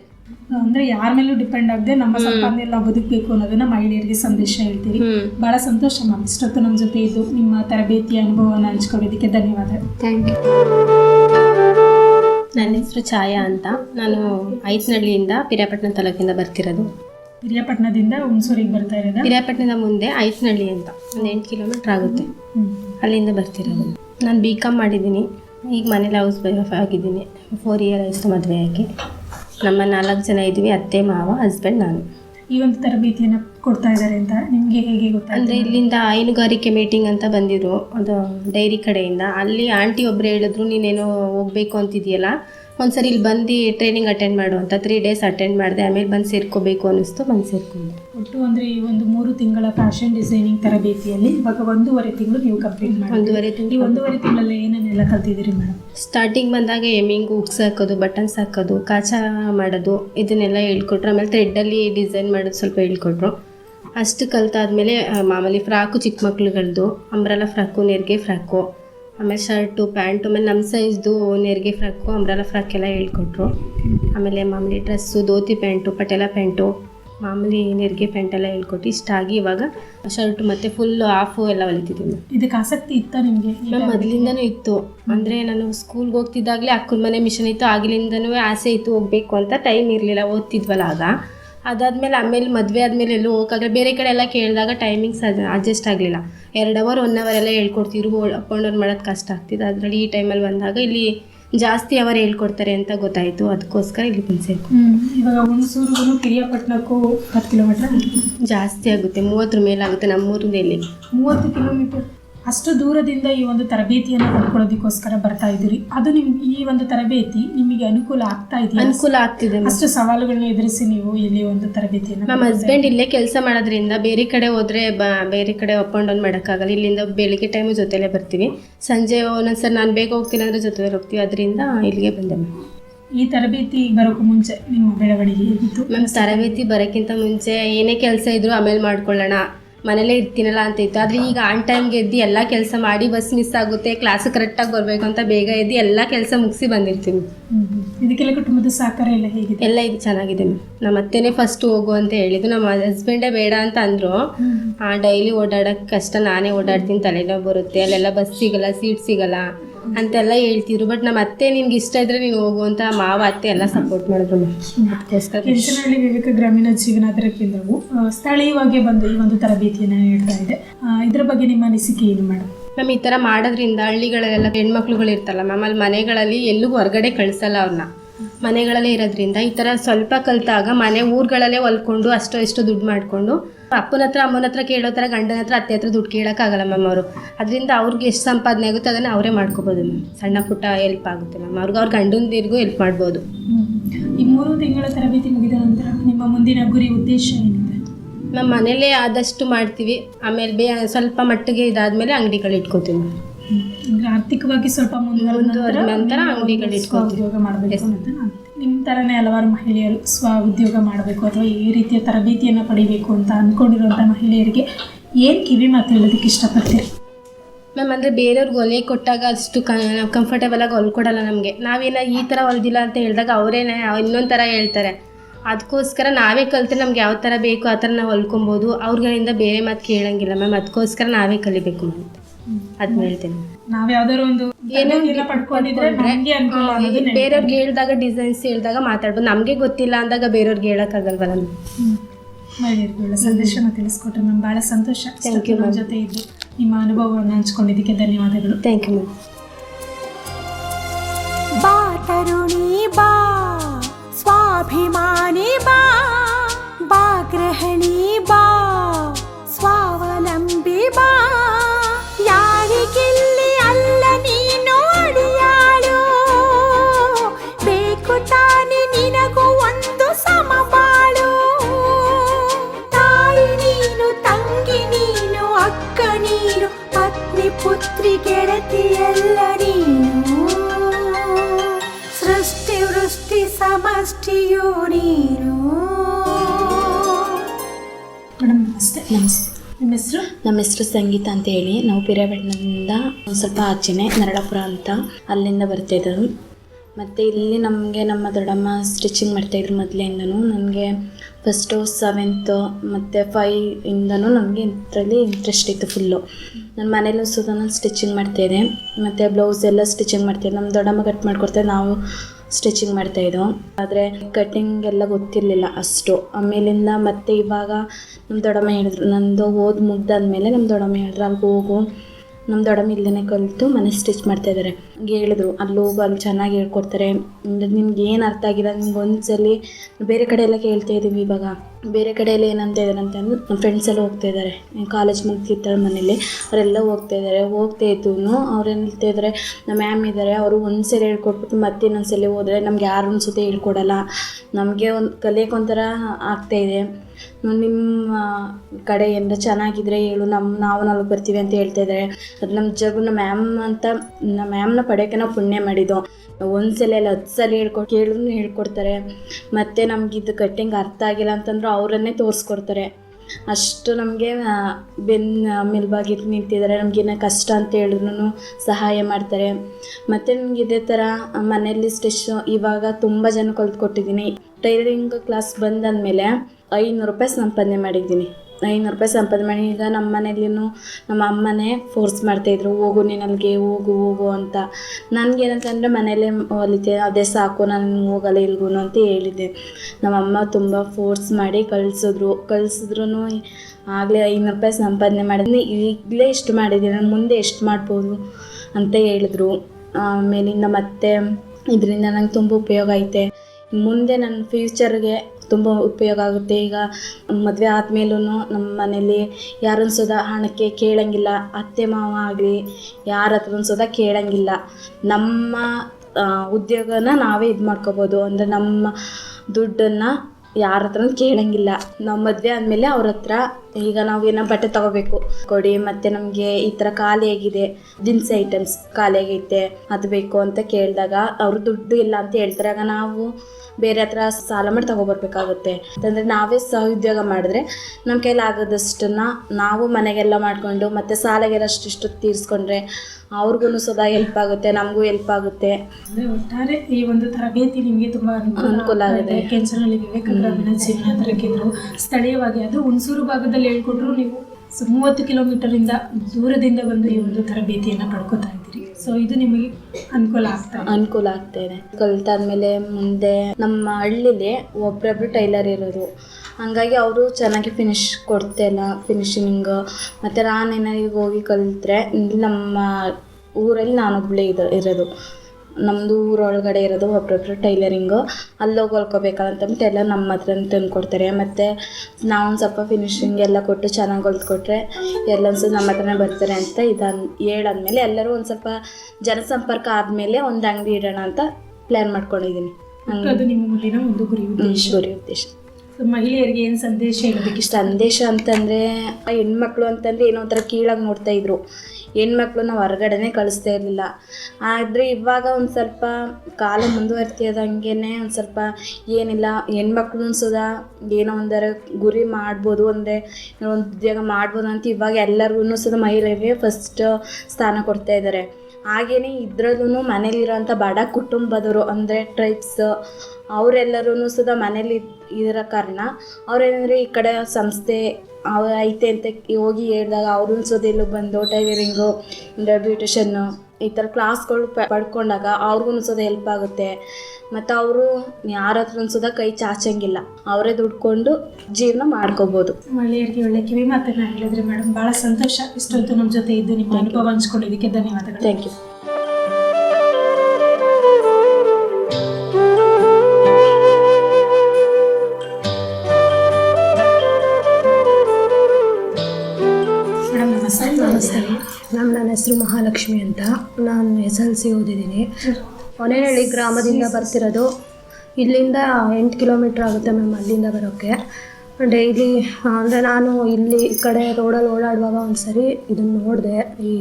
ಅಂದ್ರೆ ಯಾರ ಮೇಲೂ ಡಿಪೆಂಡ್ ಆಗದೆ ನಮ್ಮ ಸಂಪಾದನೆ ಬದುಕಬೇಕು ಅನ್ನೋದನ್ನ ಮಹಿಳೆಯರಿಗೆ ಸಂದೇಶ ಹೇಳ್ತೀವಿ ಬಹಳ ಸಂತೋಷ ಮ್ಯಾಮ್ ಇಷ್ಟೊತ್ತು ನಮ್ಮ ಜೊತೆ ಇದ್ದು ನಿಮ್ಮ ತರಬೇತಿಯ ಅನುಭವವನ್ನು ಹಂಚ್ಕೊಳ್ಳೋದಕ್ಕೆ ಧನ್ಯವಾದ. ಥ್ಯಾಂಕ್ ಯು ನನ್ನ ಹೆಸರು ಛಾಯಾ ಅಂತ. ನಾನು ಐತ್ನಹಳ್ಳಿಯಿಂದ ಪಿರಿಯಾಪಟ್ಟಣ ತಾಲೂಕಿಂದ ಬರ್ತಿರೋದು. ಹಿರಿಯಾಪಟ್ಟಣದಿಂದ ಹುಣಸೂರಿಗೆ ಬರ್ತಾ ಇರೋದ? ಹಿರಿಯಾಪಟ್ಟಣದ ಮುಂದೆ ಐತ್ನಹಳ್ಳಿ ಅಂತ. ಒಂದು ಎಂಟು ಕಿಲೋಮೀಟ್ರ್ ಆಗುತ್ತೆ. ಅಲ್ಲಿಂದ ಬರ್ತಿರೋದು. ನಾನು ಬಿ ಕಾಮ್ ಮಾಡಿದ್ದೀನಿ. ಈಗ ಮನೇಲಿ ಹೌಸ್ ವೈಫ್ ಆಗಿದ್ದೀನಿ. ಫೋರ್ ಇಯರ್ ಆಯಿತು ಮದುವೆ ಆಗಿ. ನಮ್ಮ ನಾಲ್ಕು ಜನ ಇದ್ವಿ ಅತ್ತೆ ಮಾವ ಹಸ್ಬೆಂಡ್ ನಾನು. ಈ ಒಂದು ತರಬೇತಿಯನ್ನು ಕೊಡ್ತಾ ಇದ್ದಾರೆ ಅಂತ ನಿಮಗೆ ಹೇಗೆ ಅಂದರೆ ಗೊತ್ತಾಯ್ತು ಇಲ್ಲಿಂದ ಹೈನುಗಾರಿಕೆ ಮೀಟಿಂಗ್ ಅಂತ ಬಂದಿದ್ರು. ಅದು ಡೈರಿ ಕಡೆಯಿಂದ. ಅಲ್ಲಿ ಆಂಟಿ ಒಬ್ಬರು ಹೇಳಿದ್ರು ನೀನೇನೋ ಹೋಗ್ಬೇಕು ಅಂತಿದೆಯಲ್ಲ? ಒಂದ್ಸರಿ ಇಲ್ಲಿ ಬಂದು ಟ್ರೈನಿಂಗ್ ಅಟೆಂಡ್ ಮಾಡು ಅಂತ ತ್ರೀ ಡೇಸ್ ಅಟೆಂಡ್ ಮಾಡಿದೆ ಆಮೇಲೆ ಬಂದು ಸೇರ್ಕೋಬೇಕು ಅನ್ನಿಸ್ತು ಬಂದು ಸೇರ್ಕೊಂಡೆ. ಒಟ್ಟು ಅಂದರೆ ಈ ಒಂದು ಮೂರು ತಿಂಗಳ ಫ್ಯಾಷನ್ ಡಿಸೈನಿಂಗ್ ತರಬೇತಿಯಲ್ಲಿ ಇವಾಗ ಒಂದೂವರೆ ತಿಂಗಳು ನೀವು ಕಂಪ್ಲೀಟ್ ಮಾಡಿ ಒಂದೂವರೆ ತಿಂಗಳು ಒಂದೂವರೆ ತಿಂಗಳಲ್ಲಿ ಏನೇನೆಲ್ಲ ಕಲ್ತಿದ್ದೀರಿ ಮೇಡಮ್? ಸ್ಟಾರ್ಟಿಂಗ್ ಬಂದಾಗ ಎಮ್ಮಿಂಗ್ ಹುಕ್ಸ್ ಹಾಕೋದು ಬಟನ್ಸ್ ಹಾಕೋದು ಕಾಚ ಮಾಡೋದು ಇದನ್ನೆಲ್ಲ ಹೇಳ್ಕೊಟ್ರು. ಆಮೇಲೆ ಥ್ರೆಡ್ಡಲ್ಲಿ ಡಿಸೈನ್ ಮಾಡೋದು ಸ್ವಲ್ಪ ಹೇಳ್ಕೊಟ್ರು. ಅಷ್ಟು ಕಲ್ತಾದ್ಮೇಲೆ ಮಾಮೂಲಿ ಫ್ರಾಕು ಚಿಕ್ಕ ಮಕ್ಳುಗಳದ್ದು ಅಂಬ್ರಲ್ಲ ಫ್ರಾಕು ನೆರಿಗೆ ಫ್ರಾಕು ಆಮೇಲೆ ಶರ್ಟು ಪ್ಯಾಂಟು ಆಮೇಲೆ ನಮ್ಮ ಸೈಜ್ದು ನೆರಿಗೆ ಫ್ರಾಕು ಅಂಬ್ರೆಲ್ಲ ಫ್ರಾಕ್ ಎಲ್ಲ ಹೇಳ್ಕೊಟ್ರು. ಆಮೇಲೆ ಮಾಮೂಲಿ dress dhoti pant Patiala pant ಮಾಮೂಲಿ ನೆರಿಗೆ ಪ್ಯಾಂಟ್ ಎಲ್ಲ ಹೇಳ್ಕೊಟ್ಟು ಇಷ್ಟ ಆಗಿ ಇವಾಗ ಶರ್ಟು ಮತ್ತು ಫುಲ್ ಆಫು ಎಲ್ಲ ಹೊಲಿತಿದ್ದೀನಿ. ಇದಕ್ಕೆ ಆಸಕ್ತಿ ಇತ್ತ ನಿಮಗೆ? ಮ್ಯಾಮ್ ಮೊದಲಿಂದನೂ ಇತ್ತು. ಅಂದರೆ ನಾನು ಸ್ಕೂಲ್ಗೆ ಹೋಗ್ತಿದ್ದಾಗಲೇ ಅಕ್ಕನ ಮನೆ ಮಿಷನ್ ಇತ್ತು. ಆಗಿಲಿಂದನೂ ಆಸೆ ಇತ್ತು ಹೋಗಬೇಕು ಅಂತ ಟೈಮ್ ಇರಲಿಲ್ಲ. ಓದ್ತಿದ್ವಲ್ಲ ಆಗ. ಅದಾದಮೇಲೆ ಆಮೇಲೆ ಮದುವೆ ಆದಮೇಲೆ ಎಲ್ಲೂ ಹೋಗೋಕ್ಕಾಗಲ್ಲ. ಬೇರೆ ಕಡೆ ಎಲ್ಲ ಕೇಳಿದಾಗ ಟೈಮಿಂಗ್ಸ್ ಅದು ಅಡ್ಜಸ್ಟ್ ಆಗಲಿಲ್ಲ. ಎರಡು ಅವರ್ ಒನ್ ಅವರ್ ಎಲ್ಲ ಹೇಳ್ಕೊಡ್ತಿದ್ರು. ಅಪ್ ಮಾಡೋದು ಕಷ್ಟ ಆಗ್ತಿದೆ. ಅದರಲ್ಲಿ ಈ ಟೈಮಲ್ಲಿ ಬಂದಾಗ ಇಲ್ಲಿ ಜಾಸ್ತಿ ಅವರು ಹೇಳ್ಕೊಡ್ತಾರೆ ಅಂತ ಗೊತ್ತಾಯಿತು. ಅದಕ್ಕೋಸ್ಕರ ಇಲ್ಲಿ ಬಂದು ಸೇರ್ಕೊ ಇವಾಗ ಹುಣಸೂರಿಗೂ ಕಿರಿಯಾಪಟ್ಟಣಕ್ಕೂ ಹತ್ತು ಕಿಲೋಮೀಟರ್ ಜಾಸ್ತಿ ಆಗುತ್ತೆ. ಮೂವತ್ತರ ಮೇಲಾಗುತ್ತೆ ನಮ್ಮೂರಿಂದ ಇಲ್ಲಿ. ಮೂವತ್ತು ಕಿಲೋಮೀಟರ್ ಅಷ್ಟು ದೂರದಿಂದ ಈ ಒಂದು ತರಬೇತಿಯನ್ನು ಪಡ್ಕೊಳ್ಳೋದಕ್ಕೋಸ್ಕರ ಬರ್ತಾ ಇದ್ದೀರಿ. ಅದು ನಿಮ್ ಈ ಒಂದು ತರಬೇತಿ ನಿಮಗೆ ಅನುಕೂಲ ಆಗ್ತಾ ಇದೆ ಅನುಕೂಲ ಆಗ್ತಿದೆ ಅಷ್ಟು ಸವಾಲುಗಳನ್ನ ಎದುರಿಸಿ ನೀವು ಇಲ್ಲಿ ಒಂದು ತರಬೇತಿಯನ್ನು ನಮ್ಮ ಹಸ್ಬೆಂಡ್ ಇಲ್ಲೇ ಕೆಲಸ ಮಾಡೋದ್ರಿಂದ ಬೇರೆ ಕಡೆ ಹೋದ್ರೆ ಬೇರೆ ಕಡೆ ಅಪ್ ಆ್ಯಂಡ್ ಡೌನ್ ಮಾಡೋಕ್ಕಾಗಲ್ಲ. ಇಲ್ಲಿಂದ ಬೆಳಿಗ್ಗೆ ಟೈಮ್ ಜೊತೆಲೇ ಬರ್ತೀವಿ. ಸಂಜೆ ಒಂದೊಂದ್ಸರಿ ನಾನು ಬೇಗ ಹೋಗ್ತೀನಿ ಅಂದ್ರೆ ಜೊತೆಲಿ ಹೋಗ್ತೀವಿ. ಅದರಿಂದ ಇಲ್ಲಿಗೆ ಬಂದೆ ಮ್ಯಾಮ್ ಈ ತರಬೇತಿ ಬರೋಕ್ಕೂ ಮುಂಚೆ ನಿಮ್ಮ ಬೆಳವಣಿಗೆ ಹೇಗಿತ್ತು? ಮ್ಯಾಮ್ ತರಬೇತಿ ಬರೋಕ್ಕಿಂತ ಮುಂಚೆ ಏನೇ ಕೆಲಸ ಇದ್ರು ಆಮೇಲೆ ಮಾಡ್ಕೊಳ್ಳೋಣ. ಮನೇಲೇ ಇರ್ತೀನಲ್ಲ ಅಂತ ಇತ್ತು. ಆದರೆ ಈಗ ಆನ್ ಟೈಮ್ಗೆ ಎದ್ದು ಎಲ್ಲ ಕೆಲಸ ಮಾಡಿ ಬಸ್ ಮಿಸ್ ಆಗುತ್ತೆ ಕ್ಲಾಸ್ ಕರೆಕ್ಟಾಗಿ ಬರಬೇಕು ಅಂತ ಬೇಗ ಎದ್ದು ಎಲ್ಲ ಕೆಲಸ ಮುಗಿಸಿ ಬಂದಿರ್ತೀನಿ. ಇದಕ್ಕೆಲ್ಲ ಕುಟುಂಬದ ಸಹಕಾರ ಎಲ್ಲ ಹೇಗಿದೆ? ಎಲ್ಲ ಇದು ಚೆನ್ನಾಗಿದೆ. ನಮ್ಮ ಅತ್ತೆನೇ ಫಸ್ಟ್ ಹೋಗು ಅಂತ ಹೇಳಿದ್ದು. ನಮ್ಮ ಹಸ್ಬೆಂಡೇ ಬೇಡ ಅಂತ ಅಂದರು. ಡೈಲಿ ಓಡಾಡೋಕ್ಕೆ ಕಷ್ಟ. ನಾನೇ ಓಡಾಡ್ತೀನಿ ತಲೆನೋವು ಬರುತ್ತೆ. ಅಲ್ಲೆಲ್ಲ ಬಸ್ ಸಿಗಲ್ಲ ಸೀಟ್ ಸಿಗಲ್ಲ. ಅಂತೆಲ್ಲ ಹೇಳ್ತಿದ್ರು. ಬಟ್ ನಮ್ಮ ಅತ್ತೆ ನಿಮ್ಗೆ ಇಷ್ಟ ಇದ್ರೆ ನೀವು ಹೋಗು ಅಂತ ಮಾವ ಅತ್ತೆ ಎಲ್ಲ ಸಪೋರ್ಟ್ ಮಾಡಿದ್ರು ಮ್ಯಾಮ್ ಅದಕ್ಕೋಸ್ಕರ. ಕೆಂಚನಹಳ್ಳಿ ವಿವೇಕ ಗ್ರಾಮೀಣ ಜೀವನಾಧಾರ ಕೇಂದ್ರವು ಸ್ಥಳೀಯವಾಗಿ ಬಂದು ಈ ಒಂದು ತರಬೇತಿಯನ್ನು ಹೇಳ್ತಾ ಇದೆ. ಇದರ ಇದ್ರ ಬಗ್ಗೆ ನಿಮ್ಮ ಅನಿಸಿಕೆ ಏನು ಮೇಡಮ್ ಮ್ಯಾಮ್ ಈ ಥರ ಮಾಡೋದ್ರಿಂದ ಹಳ್ಳಿಗಳಲ್ಲೆಲ್ಲ ಹೆಣ್ಮಕ್ಳುಗಳು ಇರ್ತಲ್ಲ ಮ್ಯಾಮ್ ಅಲ್ಲಿ ಮನೆಗಳಲ್ಲಿ ಎಲ್ಲಿಗೂ ಹೊರಗಡೆ ಕಳಿಸಲ್ಲ ಅವ್ರನ್ನ ಮನೆಗಳಲ್ಲೇ ಇರೋದ್ರಿಂದ ಈ ಥರ ಸ್ವಲ್ಪ ಕಲಿತಾಗ ಮನೆ ಊರುಗಳಲ್ಲೇ ಹೊಲ್ಕೊಂಡು ಅಷ್ಟೋ ಇಷ್ಟೋ ದುಡ್ಡು ಮಾಡಿಕೊಂಡು ಅಪ್ಪನ ಹತ್ರ ಅಮ್ಮನ ಹತ್ರ ಕೇಳೋ ಥರ ಗಂಡನ ಹತ್ರ ಅತ್ತೆ ಹತ್ರ ದುಡ್ಡು ಕೇಳೋಕ್ಕಾಗಲ್ಲ ಮ್ಯಾಮ್ ಅವರು. ಅದರಿಂದ ಅವ್ರಿಗೆ ಎಷ್ಟು ಸಂಪಾದನೆ ಆಗುತ್ತೆ ಅದನ್ನು ಅವರೇ ಮಾಡ್ಕೋಬೋದು ಮ್ಯಾಮ್. ಸಣ್ಣ ಪುಟ್ಟ ಹೆಲ್ಪ್ ಆಗುತ್ತೆ ಮ್ಯಾಮ್. ಅವ್ರಿಗೆ ಅವ್ರ ಗಂಡಂದಿರಿಗೂ ಹೆಲ್ಪ್ ಮಾಡ್ಬೋದು. ಈ ಮೂರು ತಿಂಗಳ ತರಬೇತಿ ಮುಗಿದ ನಂತರ ನಿಮ್ಮ ಮುಂದಿನ ಗುರಿ ಉದ್ದೇಶ ಏನಿದೆ? ಮ್ಯಾಮ್ ಮನೆಯಲ್ಲೇ ಆದಷ್ಟು ಮಾಡ್ತೀವಿ. ಆಮೇಲೆ ಬೇ ಸ್ವಲ್ಪ ಮಟ್ಟಿಗೆ ಇದಾದಮೇಲೆ ಅಂಗಡಿಗಳು ಇಟ್ಕೋತೀವಿ ಆರ್ಥಿಕವಾಗಿ ಸ್ವಲ್ಪ ಮುಂದುವರೆದ ನಂತರ ಅಂಗಡಿಗಳು ಒಂದು ಥರನೇ ಹಲವಾರು ಮಹಿಳೆಯರು ಸ್ವ ಉದ್ಯೋಗ ಮಾಡಬೇಕು ಅಥವಾ ಈ ರೀತಿಯ ತರಬೇತಿಯನ್ನು ಪಡಿಬೇಕು ಅಂತ ಅಂದ್ಕೊಂಡಿರುವಂಥ ಮಹಿಳೆಯರಿಗೆ ಏನು ಕಿವಿ ಮಾತು ಹೇಳೋದಕ್ಕೆ ಇಷ್ಟಪಡ್ತೀರಿ? ಮ್ಯಾಮ್ ಅಂದರೆ ಬೇರೆಯವ್ರಿಗೆ ಹೊಲೆ ಕೊಟ್ಟಾಗ ಅಷ್ಟು ಕ ನಾವು ಕಂಫರ್ಟೇಬಲಾಗಿ ಹೊಲ್ಕೊಡಲ್ಲ ನಮಗೆ. ನಾವೇನ ಈ ಥರ ಹೊಲ್ದಿಲ್ಲ ಅಂತ ಹೇಳಿದಾಗ ಅವರೇನೆ ಇನ್ನೊಂದು ಥರ ಹೇಳ್ತಾರೆ. ಅದಕ್ಕೋಸ್ಕರ ನಾವೇ ಕಲಿತ್ರೆ ನಮ್ಗೆ ಯಾವ ಥರ ಬೇಕು ಆ ಥರ ನಾವು ಹೊಲ್ಕೊಬೋದು. ಅವ್ರಗಳಿಂದ ಬೇರೆ ಮಾತು ಕೇಳಂಗಿಲ್ಲ ಮ್ಯಾಮ್. ಅದಕ್ಕೋಸ್ಕರ ನಾವೇ ಕಲಿಬೇಕು ಮ್ಯಾಮ್ ಅದನ್ನ ಹೇಳ್ತೀನಿ. ನಾವ್ ಯಾವ್ದಾದ್ರು ಒಂದು ಏನೋ ತರಬೇತಿಯನ್ನ ಪಡ್ಕೊಂಡಿದ್ರೆ ನಮ್ಗೆ ಅನುಕೂಲ ಅನ್ನೋದು ನೆನಪು. ಬೇರೆಯವ್ರಿಗೆ ಹೇಳಿದಾಗ ಡಿಸೈನ್ಸ್ ಹೇಳಿದಾಗ ಮಾತಾಡ್ಬೋದು ನಮಗೆ ಗೊತ್ತಿಲ್ಲ ಅಂದಾಗ ಬೇರೆಯವ್ರಿಗೆ ಹೇಳಕ್ಕಾಗಲ್ವ ನಾನು ಹ್ಮ್. ಸಂದೇಶನ ತಿಳಿಸ್ಕೊಟ್ರೆ ಮ್ಯಾಮ್ ಬಹಳ ಸಂತೋಷ Thank you, ನಮ್ಮ ma'am. ಜೊತೆ ಇದ್ದು ನಿಮ್ಮ ಅನುಭವವನ್ನು ಹಂಚ್ಕೊಂಡಿದ್ದಕ್ಕೆ ಧನ್ಯವಾದಗಳು ಥ್ಯಾಂಕ್ ಯು ಮ್ಯಾಮ್ ಸಮಷ್ಟಿಯು ನೀನು. ಮೇಡಮ್ ನಮಸ್ತೆ. ನಮಸ್ತೆ. ನಿಮ್ಮ ಹೆಸರು? ನಮ್ಮ ಹೆಸರು ಸಂಗೀತ ಅಂತ ಹೇಳಿ. ನಾವು ಪಿರಿಯಾಪಟ್ಟಣದಿಂದ ಒಂದು ಸ್ವಲ್ಪ ಆಚೆನೆ ನರಳಾಪುರ ಅಂತ ಅಲ್ಲಿಂದ ಬರ್ತಿದ್ದೆವು ಮತ್ತು ಇಲ್ಲಿ ನಮಗೆ ನಮ್ಮ ದೊಡ್ಡಮ್ಮ ಸ್ಟಿಚಿಂಗ್ ಮಾಡ್ತಾಯಿದ್ರು ಮೊದಲಿಂದನೂ. ನನಗೆ ಫಸ್ಟು ಸೆವೆಂತು ಮತ್ತು ಫೈವ್ ಇಂದನೂ ನನಗೆ ಇದರಲ್ಲಿ ಇಂಟ್ರೆಸ್ಟ್ ಇತ್ತು ಫುಲ್ಲು ನನ್ನ ಮನೇಲೂ ಸುತ್ತ ನಾನು ಸ್ಟಿಚಿಂಗ್ ಮಾಡ್ತಾಯಿದ್ದೆ ಮತ್ತು ಬ್ಲೌಸ್ ಎಲ್ಲ ಸ್ಟಿಚಿಂಗ್ ಮಾಡ್ತಾಯಿದ್ದೆ ನಮ್ಮ ದೊಡ್ಡಮ್ಮ ಕಟ್ ಮಾಡಿಕೊಡ್ತೇವೆ ನಾವು ಸ್ಟಿಚಿಂಗ್ ಮಾಡ್ತಾಯಿದ್ದೋ ಆದರೆ ಕಟ್ಟಿಂಗ್ ಎಲ್ಲ ಗೊತ್ತಿರಲಿಲ್ಲ ಅಷ್ಟು. ಆಮೇಲಿಂದ ಮತ್ತೆ ಇವಾಗ ನಮ್ಮ ದೊಡ್ಡಮ್ಮ ಹೇಳಿದ್ರು, ನಂದು ಓದ್ ಮುಗ್ದಾದ್ಮೇಲೆ ನಮ್ಮ ದೊಡ್ಡಮ್ಮ ಹೇಳಿದ್ರು ಅಲ್ಲಿಗೆ ಹೋಗು. ನಮ್ಮ ದೊಡ್ಡಮ್ಮ ಇಲ್ಲೇ ಕಲಿತು ಮನೆ ಸ್ಟಿಚ್ ಮಾಡ್ತಾಯಿದ್ದಾರೆ ಹೇಳಿದ್ರು, ಅಲ್ಲಿ ಹೋಗು, ಅಲ್ಲಿ ಚೆನ್ನಾಗಿ ಹೇಳ್ಕೊಡ್ತಾರೆ. ನಿಮ್ಗೆ ಏನು ಅರ್ಥ ಆಗಿಲ್ಲ, ನಿಮ್ಗೆ ಒಂದ್ಸಲಿ ಬೇರೆ ಕಡೆ ಎಲ್ಲ ಕೇಳ್ತಾ ಇದ್ದೀವಿ ಇವಾಗ. ಬೇರೆ ಕಡೆಯಲ್ಲಿ ಏನಂತ ಇದ್ದಾರೆ ಅಂತ ಅಂದ್ರೆ ನಮ್ಮ ಫ್ರೆಂಡ್ಸ್ ಎಲ್ಲ ಹೋಗ್ತಾ ಇದ್ದಾರೆ ಕಾಲೇಜ್ ಮುಗ್ದಿರ್ತಾರೆ ಮನೇಲಿ ಅವರೆಲ್ಲ ಹೋಗ್ತಾ ಇದ್ದಾರೆ ಹೋಗ್ತಾ ಇದ್ದು ಅವ್ರು ಏನು ಹೇಳ್ತಾ ಇದ್ದಾರೆ ನಮ್ಮ ಮ್ಯಾಮ್ ಇದ್ದಾರೆ ಅವರು ಒಂದ್ಸಲಿ ಹೇಳ್ಕೊಟ್ಬಿಟ್ಟು ಮತ್ತೆ ಇನ್ನೊಂದ್ಸಲಿ ಹೋದರೆ ನಮ್ಗೆ ಯಾರು ಅನ್ಸುತ್ತೆ ಹೇಳ್ಕೊಡಲ್ಲ. ನಮಗೆ ಒಂದು ಕಲಿಯೋಕೆ ಒಂಥರ ಆಗ್ತಾಯಿದೆ ನಿಮ್ಮ ಕಡೆ ಏನಾರ ಚೆನ್ನಾಗಿದ್ರೆ ಹೇಳು ನಮ್ಮ ನಾವು ನಾಲ್ಕು ಬರ್ತೀವಿ ಅಂತ ಹೇಳ್ತಾ ಇದ್ದಾರೆ ಅದು ನಮ್ಮ ಜಗು ನಮ್ಮ ಮ್ಯಾಮ್ ಅಂತ ನಮ್ಮ ಮ್ಯಾಮ್ನ ಪಡೆಯೋಕೆ ನಾವು ಪುಣ್ಯ ಮಾಡಿದ್ದು. ಒಂದ್ಸಲ ಎಲ್ಲ ಹತ್ತು ಸಲ ಹೇಳ್ಕೊ ಕೇಳಿದ್ರು ಹೇಳ್ಕೊಡ್ತಾರೆ. ಮತ್ತು ನಮ್ಗೆ ಇದು ಕಟ್ಟಿಂಗ್ ಅರ್ಥ ಆಗಿಲ್ಲ ಅಂತಂದ್ರೆ ಅವರನ್ನೇ ತೋರಿಸ್ಕೊಡ್ತಾರೆ. ಅಷ್ಟು ನಮಗೆ ಬೆನ್ನ ಮೇಲ್ಬಾಗಿ ನಿಂತಿದ್ದಾರೆ ನಮಗೇನೋ ಕಷ್ಟ ಅಂತ ಹೇಳಿದ್ರು ಸಹಾಯ ಮಾಡ್ತಾರೆ. ಮತ್ತು ನಮ್ಗೆ ಇದೇ ಥರ ಮನೆಯಲ್ಲಿ ಸ್ಟಿಚ್ ಇವಾಗ ತುಂಬ ಜನ ಕಲ್ತ್ಕೊಟ್ಟಿದ್ದೀನಿ ಟೈಲರಿಂಗ್ ಕ್ಲಾಸ್ ಬಂದಾದಮೇಲೆ ಐನೂರು ರೂಪಾಯಿ ಸಂಪಾದನೆ ಮಾಡಿದ್ದೀನಿ. ಐನೂರು ರೂಪಾಯಿ ಸಂಪಾದನೆ ಮಾಡಿ ಈಗ ನಮ್ಮ ಮನೇಲಿನೂ ನಮ್ಮ ಅಮ್ಮನೇ ಫೋರ್ಸ್ ಮಾಡ್ತಾಯಿದ್ರು ಹೋಗು ನೀನು ಅಲ್ಲಿಗೆ ಹೋಗು ಹೋಗು ಅಂತ. ನನಗೇನಂತಂದರೆ ಮನೇಲೇ ಹೊಲಿತೆ ಅದೇ ಸಾಕು, ನಾನು ಹೋಗಲ್ಲ ಇಲ್ಗೂ ಅಂತ ಹೇಳಿದ್ದೆ. ನಮ್ಮಮ್ಮ ತುಂಬ ಫೋರ್ಸ್ ಮಾಡಿ ಕಳಿಸಿದ್ರು. ಕಳಿಸಿದ್ರು ಆಗಲೇ ಐನೂರು ರೂಪಾಯಿ ಸಂಪಾದನೆ ಮಾಡಿದ್ನಿ. ಈಗಲೇ ಇಷ್ಟು ಮಾಡಿದ್ದೀನಿ. ನಾನು ಮುಂದೆ ಎಷ್ಟು ಮಾಡ್ಬೋದು ಅಂತ ಹೇಳಿದ್ರು. ಆಮೇಲಿಂದ ಮತ್ತೆ ಇದರಿಂದ ನಂಗೆ ತುಂಬ ಉಪಯೋಗ ಐತೆ. ಮುಂದೆ ನನ್ನ ಫ್ಯೂಚರ್ಗೆ ತುಂಬ ಉಪಯೋಗ ಆಗುತ್ತೆ. ಈಗ ಮದುವೆ ಆದಮೇಲೂ ನಮ್ಮ ಮನೇಲಿ ಯಾರನ್ನು ಸುಧಾ ಹಣಕ್ಕೆ ಕೇಳಂಗಿಲ್ಲ. ಅತ್ತೆ, ಮಾವ ಆಗಲಿ ಯಾರ ಹತ್ರನೂ ಸುಧಾ ಕೇಳಂಗಿಲ್ಲ. ನಮ್ಮ ಉದ್ಯೋಗನ ನಾವೇ ಇದು ಮಾಡ್ಕೋಬೋದು. ಅಂದರೆ ನಮ್ಮ ದುಡ್ಡನ್ನು ಯಾರ ಹತ್ರನೂ ಕೇಳಂಗಿಲ್ಲ. ನಾವು ಮದುವೆ ಆದಮೇಲೆ ಅವ್ರ ಹತ್ರ ಈಗ ನಾವು ಏನೋ ಬಟ್ಟೆ ತಗೋಬೇಕು. ಕೊಡಿ, ಮತ್ತು ನಮಗೆ ಈ ಥರ ಖಾಲಿಯಾಗಿದೆ ದಿನಸಿ ಐಟಮ್ಸ್ ಖಾಲಿಯಾಗೈತೆ ಅದು ಬೇಕು ಅಂತ ಕೇಳಿದಾಗ ಅವರು ದುಡ್ಡು ಇಲ್ಲ ಅಂತ ಹೇಳ್ತಾರೆ. ಆಗ ನಾವು ಬೇರೆ ಹತ್ರ ಸಾಲ ಮಾಡಿ ತಗೋಬರ್ಬೇಕಾಗುತ್ತೆ. ಅಂತಂದರೆ ನಾವೇ ಸಹೋದ್ಯೋಗ ಮಾಡಿದ್ರೆ ನಮ್ಮ ಕೈಲಿ ಆಗೋದಷ್ಟನ್ನು ನಾವು ಮನೆಗೆಲ್ಲ ಮಾಡಿಕೊಂಡು ಮತ್ತು ಸಾಲಗೆಲ್ಲ ಅಷ್ಟಿಷ್ಟು ತೀರಿಸ್ಕೊಂಡ್ರೆ ಅವ್ರಿಗೂ ಸದಾ ಹೆಲ್ಪ್ ಆಗುತ್ತೆ ನಮಗೂ ಹೆಲ್ಪ್ ಆಗುತ್ತೆ. ಅಂದ್ರೆ ಒಟ್ಟಾರೆ ಈ ಒಂದು ತರಬೇತಿ ನಿಮಗೆ ತುಂಬಾ ಅನುಕೂಲ ಆಗುತ್ತೆ ಆಗಿದೆ. ಕೆಂಚನಹಳ್ಳಿ ವಿವೇಕ ಜೀವನ ಸ್ಥಳೀಯವಾಗಿ ಅದು ಹುಣಸೂರು ಭಾಗದಲ್ಲಿ ಹೇಳ್ಕೊಟ್ರು ನೀವು ಮೂವತ್ತು ಕಿಲೋಮೀಟರ್ ಇಂದ ದೂರದಿಂದ ಬಂದು ಈ ಒಂದು ತರಬೇತಿಯನ್ನು ಪಡ್ಕೋತಾ ಇದ್ದೀರಿ. ಸೊ ಇದು ನಿಮಗೆ ಅನುಕೂಲ ಆಗ್ತದೆ ಅನುಕೂಲ ಆಗ್ತಾ ಇದೆ. ಕಲ್ತಾದ್ಮೇಲೆ ಮುಂದೆ ನಮ್ಮ ಹಳ್ಳಿಲಿ ಒಬ್ರೊಬ್ರು ಟೈಲರ್ ಇರೋದು ಹಂಗಾಗಿ ಅವರು ಚೆನ್ನಾಗಿ ಫಿನಿಶ್ ಕೊಡ್ತೇನ ಫಿನಿಶಿಂಗ್ ಮತ್ತು ನಾನು ಏನಾದ್ರು ಹೋಗಿ ಕಲಿತ್ರೆ, ನಮ್ಮ ಊರಲ್ಲಿ ನಾನೊಬ್ಬಳೇ ಇದು ಇರೋದು. ನಮ್ಮದು ಊರೊಳಗಡೆ ಇರೋದು ಒಬ್ಬೊಬ್ರು ಟೈಲರಿಂಗು. ಅಲ್ಲೋಗಿ ಹೊಲ್ಕೋಬೇಕಂತಂದ್ಬಿಟ್ಟು ಎಲ್ಲ ನಮ್ಮ ಹತ್ರನೇ ತಂದು ಕೊಡ್ತಾರೆ. ಮತ್ತು ನಾವು ಒಂದು ಸ್ವಲ್ಪ ಫಿನಿಶಿಂಗ್ ಎಲ್ಲ ಕೊಟ್ಟು ಚೆನ್ನಾಗಿ ಹೊಲ್ಕೊಟ್ರೆ ಎಲ್ಲ ಒಂದು ನಮ್ಮ ಹತ್ರನೇ ಬರ್ತಾರೆ ಅಂತ ಇದನ್ ಹೇಳಾದ್ಮೇಲೆ ಎಲ್ಲರೂ ಒಂದು ಸ್ವಲ್ಪ ಜನಸಂಪರ್ಕ ಆದಮೇಲೆ ಒಂದು ಅಂಗಡಿ ಇಡೋಣ ಅಂತ ಪ್ಲ್ಯಾನ್ ಮಾಡ್ಕೊಂಡಿದ್ದೀನಿ ಅದು ನಿಮ್ಮ ಮುಂದಿನ ಒಂದು ಗುರಿ ಉದ್ದೇಶ. ಗುರಿ ಉದ್ದೇಶ. ಮಹಿಳೆಯರಿಗೆ ಏನು ಸಂದೇಶ ಇಷ್ಟ? ಸಂದೇಶ ಅಂತಂದರೆ ಹೆಣ್ಮಕ್ಳು ಅಂತಂದರೆ ಏನೋ ಒಂಥರ ಕೀಳಾಗಿ ನೋಡ್ತಾ ಇದ್ರು. ಹೆಣ್ಮಕ್ಳು ನಾವು ಹೊರಗಡೆನೇ ಕಳಿಸ್ತಾ ಇರಲಿಲ್ಲ. ಆದರೆ ಇವಾಗ ಒಂದು ಸ್ವಲ್ಪ ಕಾಲ ಮುಂದುವರ್ತಿಯದಂಗೆ ಒಂದು ಸ್ವಲ್ಪ ಏನಿಲ್ಲ ಹೆಣ್ಮಕ್ಳು ಸುದ ಏನೋ ಒಂದರ ಗುರಿ ಮಾಡ್ಬೋದು ಅಂದರೆ ಒಂದು ಉದ್ಯೋಗ ಮಾಡ್ಬೋದು ಅಂತ ಇವಾಗ ಎಲ್ಲರಿಗೂ ಸುದ ಮಹಿಳೆಯರಿಗೆ ಫಸ್ಟ್ ಸ್ಥಾನ ಕೊಡ್ತಾ ಇದ್ದಾರೆ ಹಾಗೇ ಇದ್ರಲ್ಲೂ ಮನೇಲಿರೋಂಥ ಬಡ ಕುಟುಂಬದವರು ಅಂದರೆ ಟ್ರೈಬ್ಸ್ ಅವರೆಲ್ಲರೂ ಸುದ ಮನೇಲಿ ಇರೋ ಕಾರಣ ಅವ್ರೇನಂದರೆ ಈ ಕಡೆ ಸಂಸ್ಥೆ ಐತೆ ಅಂತ ಹೋಗಿ ಹೇಳಿದಾಗ ಅವರು ಅನ್ಸೋದಿಲ್ಲ ಬಂದು ಟೈಲರಿಂಗು ಬ್ಯೂಟಿಷನ್ನು ಈ ಥರ ಕ್ಲಾಸ್ಗಳು ಪಡ್ಕೊಂಡಾಗ ಅವ್ರಿಗೂ ಅನ್ಸೋದು ಹೆಲ್ಪ್ ಆಗುತ್ತೆ. ಮತ್ತು ಅವರು ಯಾರ ಹತ್ರ ಅನ್ಸೋದ ಕೈ ಚಾಚಂಗಿಲ್ಲ. ಅವರೇ ದುಡ್ಕೊಂಡು ಜೀವನ ಮಾಡ್ಕೋಬೋದು. ಮಹಿಳೆಯರಿಗೆ ಒಳ್ಳೆ ಕಿವಿ ಮಾತನ್ನ ಹೇಳಿದ್ರೆ ಮೇಡಮ್ ಭಾಳ ಸಂತೋಷ ಇಷ್ಟೊತ್ತು ನಮ್ಮ ಜೊತೆ ಇದ್ದು ನಿಮ್ಮ ಅನುಭವ ಹಂಚ್ಕೊಂಡಿದ್ದಕ್ಕೆ ಧನ್ಯವಾದಗಳು. ಥ್ಯಾಂಕ್ ಯು ಹೆಸರು ಮಹಾಲಕ್ಷ್ಮಿ ಅಂತ ನಾನು ಎಸ್ ಎಲ್ ಸಿ ಓದಿದ್ದೀನಿ. ಹೊನೇನಹಳ್ಳಿ ಗ್ರಾಮದಿಂದ ಬರ್ತಿರೋದು. ಇಲ್ಲಿಂದ ಎಂಟು ಕಿಲೋಮೀಟ್ರ್ ಆಗುತ್ತೆ ಮ್ಯಾಮ್ ಅಲ್ಲಿಂದ ಬರೋಕ್ಕೆ. ಡೈಲಿ, ಅಂದರೆ ನಾನು ಇಲ್ಲಿ ಈ ಕಡೆ ರೋಡಲ್ಲಿ ಓಡಾಡುವಾಗ ಒಂದು ಸರಿ ಇದನ್ನು ನೋಡಿದೆ, ಈ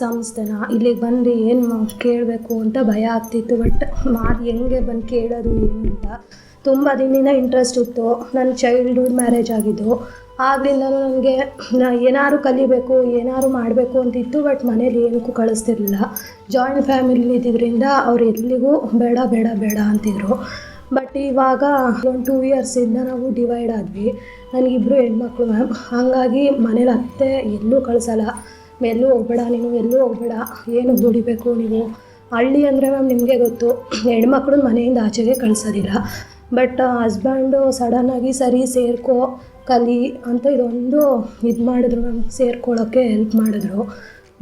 ಸಂಸ್ಥೆನ. ಇಲ್ಲಿಗೆ ಬಂದು ಏನು ಕೇಳಬೇಕು ಅಂತ ಭಯ ಆಗ್ತಿತ್ತು, ಬಟ್ ಮಾಡಿ ಹೆಂಗೆ ಬಂದು ಕೇಳೋದು ಏನು ಅಂತ ತುಂಬ ದಿನದಿಂದ ಇಂಟ್ರೆಸ್ಟ್ ಇತ್ತು. ನನ್ನ ಚೈಲ್ಡ್ಹುಡ್ ಮ್ಯಾರೇಜ್ ಆಗಿದ್ದು. ಆಗಲಿಂದ ನನಗೆ ಏನಾದ್ರು ಕಲಿಬೇಕು ಏನಾದ್ರು ಮಾಡಬೇಕು ಅಂತಿತ್ತು ಬಟ್ ಮನೇಲಿ ಏನಕ್ಕೂ ಕಳಿಸ್ತಿರ್ಲಿಲ್ಲ. ಜಾಯಿಂಟ್ ಫ್ಯಾಮಿಲಿ ಇದ್ದಿದ್ದರಿಂದ ಅವ್ರು ಎಲ್ಲಿಗೂ ಬೇಡ ಬೇಡ ಬೇಡ ಅಂತಿದ್ರು. ಬಟ್ ಇವಾಗ ಒಂದು ಟೂ ಇಯರ್ಸಿಂದ ನಾವು ಡಿವೈಡ್ ಆದ್ವಿ. ನನಗಿಬ್ಬರು ಹೆಣ್ಮಕ್ಳು ಮ್ಯಾಮ್ ಹಾಗಾಗಿ ಮನೇಲಿ ಅತ್ತೆ ಎಲ್ಲೂ ಕಳಿಸಲ್ಲ. ಎಲ್ಲೂ ಹೋಗ್ಬೇಡ, ನೀನು ಎಲ್ಲೂ ಹೋಗ್ಬೇಡ. ಏನು ದುಡಿಬೇಕು ನೀವು? ಹಳ್ಳಿ ಅಂದರೆ ಮ್ಯಾಮ್ ನಿಮಗೆ ಗೊತ್ತು. ಹೆಣ್ಮಕ್ಳು ಮನೆಯಿಂದ ಆಚೆಗೆ ಕಳಿಸೋದಿಲ್ಲ ಬಟ್ ಹಸ್ಬೆಂಡು ಸಡನ್ನಾಗಿ ಸರಿ ಸೇರ್ಕೋ, ಕಲಿ ಅಂತ ಇದೊಂದು ಇದು ಮಾಡಿದ್ರು, ನಮ್ಗೆ ಸೇರ್ಕೊಳ್ಳೋಕ್ಕೆ ಹೆಲ್ಪ್ ಮಾಡಿದ್ರು.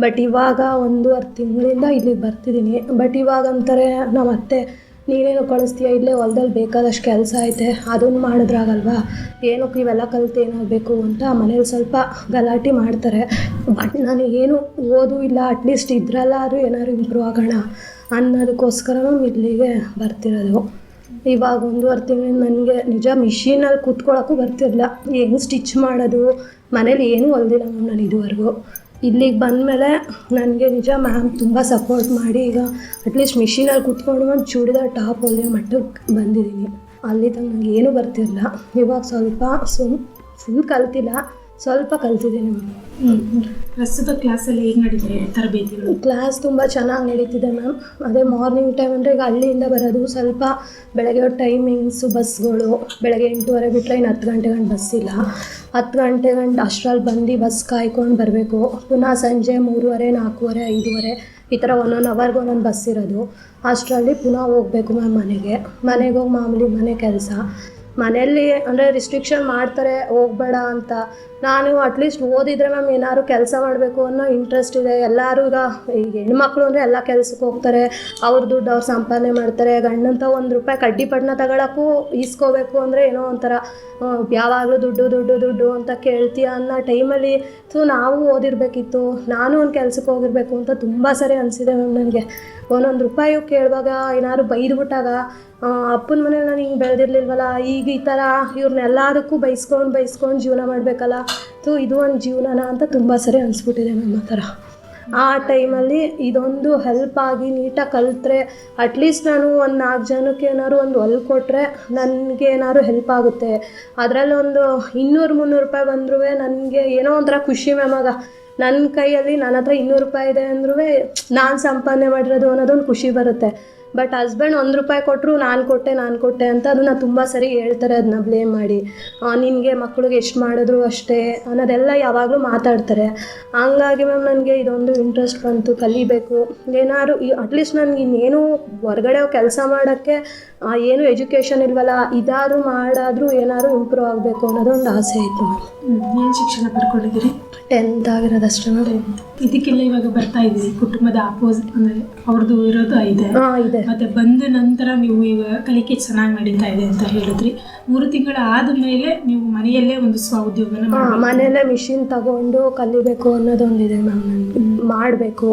ಬಟ್, ಇವಾಗ ಒಂದೂವರೆ ತಿಂಗಳಿಂದ ಇಲ್ಲಿಗೆ ಬರ್ತಿದ್ದೀನಿ ಬಟ್, ಇವಾಗ ಅಂತಾರೆ, ನಮ್ಮ ಅತ್ತೆ, ನೀನೇನು ಕಳಿಸ್ತೀಯ? ಇಲ್ಲೇ ಹೊಲ್ದಲ್ಲಿ ಬೇಕಾದಷ್ಟು ಕೆಲಸ ಐತೆ. ಅದನ್ನು ಮಾಡಿದ್ರಾಗಲ್ವಾ? ಏನಕ್ಕೆ ಇವೆಲ್ಲ ಕಲಿತು ಏನಾಗಬೇಕು? ಅಂತ ಮನೇಲಿ ಸ್ವಲ್ಪ ಗಲಾಟೆ ಮಾಡ್ತಾರೆ. ಬಟ್, ನಾನು ಏನು ಓದು ಇಲ್ಲ ಅಟ್ಲೀಸ್ಟ್ ಇದ್ರಲ್ಲಾದ್ರೂ ಏನಾದ್ರು ಇಂಪ್ರೂವ್ ಆಗೋಣ ಅನ್ನೋದಕ್ಕೋಸ್ಕರ ಇಲ್ಲಿಗೆ ಬರ್ತಿರೋದು. ಇವಾಗ ಒಂದೂವರೆ ತಿಂಗಳಿಂದ ನನಗೆ ನಿಜ ಮಿಷಿನಲ್ಲಿ ಕೂತ್ಕೊಳ್ಳೋಕ್ಕೂ ಬರ್ತಿರಲಿಲ್ಲ. ಹೆಂಗೆ ಸ್ಟಿಚ್ ಮಾಡೋದು, ಮನೇಲಿ ಏನೂ ಹೊಲ್ದಿಲ್ಲ ಮ್ಯಾಮ್ ನಾನು ಇದುವರೆಗೂ. ಇಲ್ಲಿಗೆ ಬಂದಮೇಲೆ ನನಗೆ ನಿಜ ಮ್ಯಾಮ್ ತುಂಬ ಸಪೋರ್ಟ್ ಮಾಡಿ ಈಗ ಅಟ್ಲೀಸ್ಟ್ ಮಿಷಿನಲ್ಲಿ ಕೂತ್ಕೊಂಡು ಒಂದು ಚೂಡಿದಾರ್ ಟಾಪ್ ಹೊಲಿಯೋ ಮಟ್ಟಕ್ಕೆ ಬಂದಿದ್ದೀನಿ ಅಲ್ಲಿ ತನಕ ನನಗೆ ಏನೂ ಬರ್ತಿರಲಿಲ್ಲ. ಇವಾಗ ಸ್ವಲ್ಪ ಸುಮ್ ಫುಲ್ ಕಲ್ತಿಲ್ಲ. ಸ್ವಲ್ಪ ಕಲ್ತಿದ್ದೀನಿ ಮ್ಯಾಮ್. ಪ್ರಸ್ತುತ ಕ್ಲಾಸಲ್ಲಿ ಹೇಗೆ ನಡೀತಿದೆ ತರಬೇತಿಗಳು? ಕ್ಲಾಸ್ ತುಂಬ ಚೆನ್ನಾಗಿ ನಡೀತಿದೆ ಮ್ಯಾಮ್. ಅದೇ ಮಾರ್ನಿಂಗ್ ಟೈಮ್ ಅಂದರೆ ಈಗ ಹಳ್ಳಿಯಿಂದ ಬರೋದು. ಸ್ವಲ್ಪ ಬೆಳಗ್ಗೆ ಟೈಮಿಂಗ್ಸು ಬಸ್ಗಳು. ಬೆಳಗ್ಗೆ ಎಂಟೂವರೆ ಬಿಟ್ಟರೆ ಇನ್ನು ಹತ್ತು ಗಂಟೆ ಗಂಟೆ ಬಸ್ ಇಲ್ಲ. ಹತ್ತು ಗಂಟೆ ಗಂಟೆ ಅಷ್ಟರಲ್ಲಿ ಬಂದು ಬಸ್ ಕಾಯ್ಕೊಂಡು ಬರಬೇಕು. ಪುನಃ ಸಂಜೆ ಮೂರುವರೆ ನಾಲ್ಕೂವರೆ ಐದೂವರೆ ಈ ಥರ ಒಂದೊಂದು ಅವರ್ಗೆ ಒಂದೊಂದು ಬಸ್ ಇರೋದು. ಅಷ್ಟರಲ್ಲಿ ಪುನಃ ಹೋಗಬೇಕು ಮ್ಯಾಮ್ ಮನೆಗೆ. ಮನೆಗೆ ಹೋಗಿ ಮಾಮೂಲಿ ಮನೆ ಕೆಲಸ. ಮನೆಯಲ್ಲಿ ಅಂದರೆ ರಿಸ್ಟ್ರಿಕ್ಷನ್ ಮಾಡ್ತಾರೆ ಹೋಗ್ಬೇಡ ಅಂತ. ನಾನು ಅಟ್ಲೀಸ್ಟ್ ಓದಿದ್ರೆ ಮ್ಯಾಮ್ ಏನಾದ್ರು ಕೆಲಸ ಮಾಡಬೇಕು ಅನ್ನೋ ಇಂಟ್ರೆಸ್ಟ್ ಇದೆ. ಎಲ್ಲರೂ ಈಗ ಈಗ ಹೆಣ್ಮಕ್ಳು ಅಂದರೆ ಎಲ್ಲ ಕೆಲ್ಸಕ್ಕೆ ಹೋಗ್ತಾರೆ. ಅವ್ರ ದುಡ್ಡು ಅವ್ರು ಸಂಪಾದನೆ ಮಾಡ್ತಾರೆ. ಗಂಡಂತ ಒಂದು ರೂಪಾಯಿ ಕಡ್ಡಿ ಪಟ್ಟಣ ತಗೊಳಕ್ಕೂ ಈಸ್ಕೋಬೇಕು ಅಂದರೆ ಏನೋ ಒಂಥರ ಯಾವಾಗಲೂ ದುಡ್ಡು ದುಡ್ಡು ದುಡ್ಡು ಅಂತ ಕೇಳ್ತೀಯ ಅನ್ನೋ ಟೈಮಲ್ಲಿ ಸೊ ನಾವು ಓದಿರಬೇಕಿತ್ತು. ನಾನು ಒಂದು ಕೆಲ್ಸಕ್ಕೆ ಹೋಗಿರಬೇಕು ಅಂತ ತುಂಬ ಸರಿ ಅನಿಸಿದೆ ಮ್ಯಾಮ್ ನನಗೆ. ಒಂದೊಂದು ರೂಪಾಯಿ ಕೇಳುವಾಗ ಏನಾದ್ರು ಬೈದ್ಬಿಟ್ಟಾಗ ಅಪ್ಪನ ಮನೇಲಿ ನಾನು ಹಿಂಗೆ ಬೆಳೆದಿರ್ಲಿಲ್ವಲ್ಲ, ಈಗ ಈ ಥರ ಇವ್ರನ್ನೆಲ್ಲದಕ್ಕೂ ಬೈಸ್ಕೊಂಡು ಬೈಸ್ಕೊಂಡು ಜೀವನ ಮಾಡಬೇಕಲ್ಲ. ಸೊ ಇದು ಒಂದು ಜೀವನನ ಅಂತ ತುಂಬ ಸರಿ ಅನಿಸ್ಬಿಟ್ಟಿದೆ ಮ್ಯಾಮ್ ಆ ಥರ ಆ ಟೈಮಲ್ಲಿ ಇದೊಂದು ಹೆಲ್ಪ್ ಆಗಿ ನೀಟಾಗಿ ಕಲಿತ್ರೆ ಅಟ್ಲೀಸ್ಟ್ ನಾನು ಒಂದು ನಾಲ್ಕು ಜನಕ್ಕೆ ಏನಾದ್ರು ಒಂದು ಹೊಲ್ ಕೊಟ್ಟರೆ ನನಗೆ ಏನಾದ್ರು ಹೆಲ್ಪ್ ಆಗುತ್ತೆ. ಅದರಲ್ಲಿ ಒಂದು ಇನ್ನೂರು ಮುನ್ನೂರು ರೂಪಾಯಿ ಬಂದ್ರೂ ನನಗೆ ಏನೋ ಒಂಥರ ಖುಷಿ ಮ್ಯಾಮ್ ನನ್ನ ಕೈಯಲ್ಲಿ ನನ್ನ ಹತ್ರ ಇನ್ನೂರು ರೂಪಾಯಿ ಇದೆ ಅಂದ್ರೂ ನಾನು ಸಂಪಾದನೆ ಮಾಡಿರೋದು ಅನ್ನೋದೊಂದು ಖುಷಿ ಬರುತ್ತೆ. ಬಟ್ ಹಸ್ಬೆಂಡ್ ಒಂದು ರೂಪಾಯಿ ಕೊಟ್ಟರು ನಾನು ಕೊಟ್ಟೆ ನಾನು ಕೊಟ್ಟೆ ಅಂತ ಅದನ್ನ ತುಂಬ ಸರಿ ಹೇಳ್ತಾರೆ ಅದನ್ನ ಬ್ಲೇಮ್ ಮಾಡಿ. ನಿನಗೆ ಮಕ್ಳಿಗೆ ಎಷ್ಟು ಮಾಡಿದ್ರು ಅಷ್ಟೇ ಅನ್ನೋದೆಲ್ಲ ಯಾವಾಗಲೂ ಮಾತಾಡ್ತಾರೆ. ಹಂಗಾಗಿ ಮ್ಯಾಮ್ ನನಗೆ ಇದೊಂದು ಇಂಟ್ರೆಸ್ಟ್ ಬಂತು ಕಲಿಬೇಕು. ಏನಾದ್ರು ಅಟ್ಲೀಸ್ಟ್ ನನಗೆ ಇನ್ನೇನು ಹೊರಗಡೆ ಕೆಲಸ ಮಾಡೋಕ್ಕೆ ಏನು ಎಜುಕೇಷನ್ ಇಲ್ವಲ್ಲ ಇದಾದರೂ ಮಾಡಾದರೂ ಏನಾದ್ರು ಇಂಪ್ರೂವ್ ಆಗಬೇಕು ಅನ್ನೋದೊಂದು ಆಸೆ ಇತ್ತು ಮ್ಯಾಮ್ ಏನು ಶಿಕ್ಷಣ ಪಡ್ಕೊಂಡಿದ್ದೀರಿ? ಟೆಂತ್ ಆಗಿರೋದಷ್ಟೇ ಮ್ಯಾಮ್ ಇದಕ್ಕೆಲ್ಲ ಇವಾಗ ಬರ್ತಾ ಇದ್ದೀವಿ ಕುಟುಂಬದ ಅಪೋಸಿಟ್ ಅಂದರೆ ಅವ್ರದ್ದು ಇರೋದು ಇದೆ. ಹಾಂ ಇದೆ. ಮತ್ತೆ ಬಂದ ನಂತರ ನೀವು ಈಗ ಕಲಿಕೆ ಚೆನ್ನಾಗಿ ನಡೀತಾ ಇದೆ ಅಂತ ಹೇಳಿದ್ರಿ. ಮೂರು ತಿಂಗಳ ಆದ ಮೇಲೆ ನೀವು ಮನೆಯಲ್ಲೇ ಒಂದು ಸ್ವ ಉದ್ಯೋಗನ ಮನೆಯಲ್ಲೇ. ಮಿಷಿನ್ ತಗೊಂಡು ಕಲಿಬೇಕು ಅನ್ನೋದೊಂದಿದೆ ಮ್ಯಾಮ್ ನನಗೆ ಮಾಡಬೇಕು.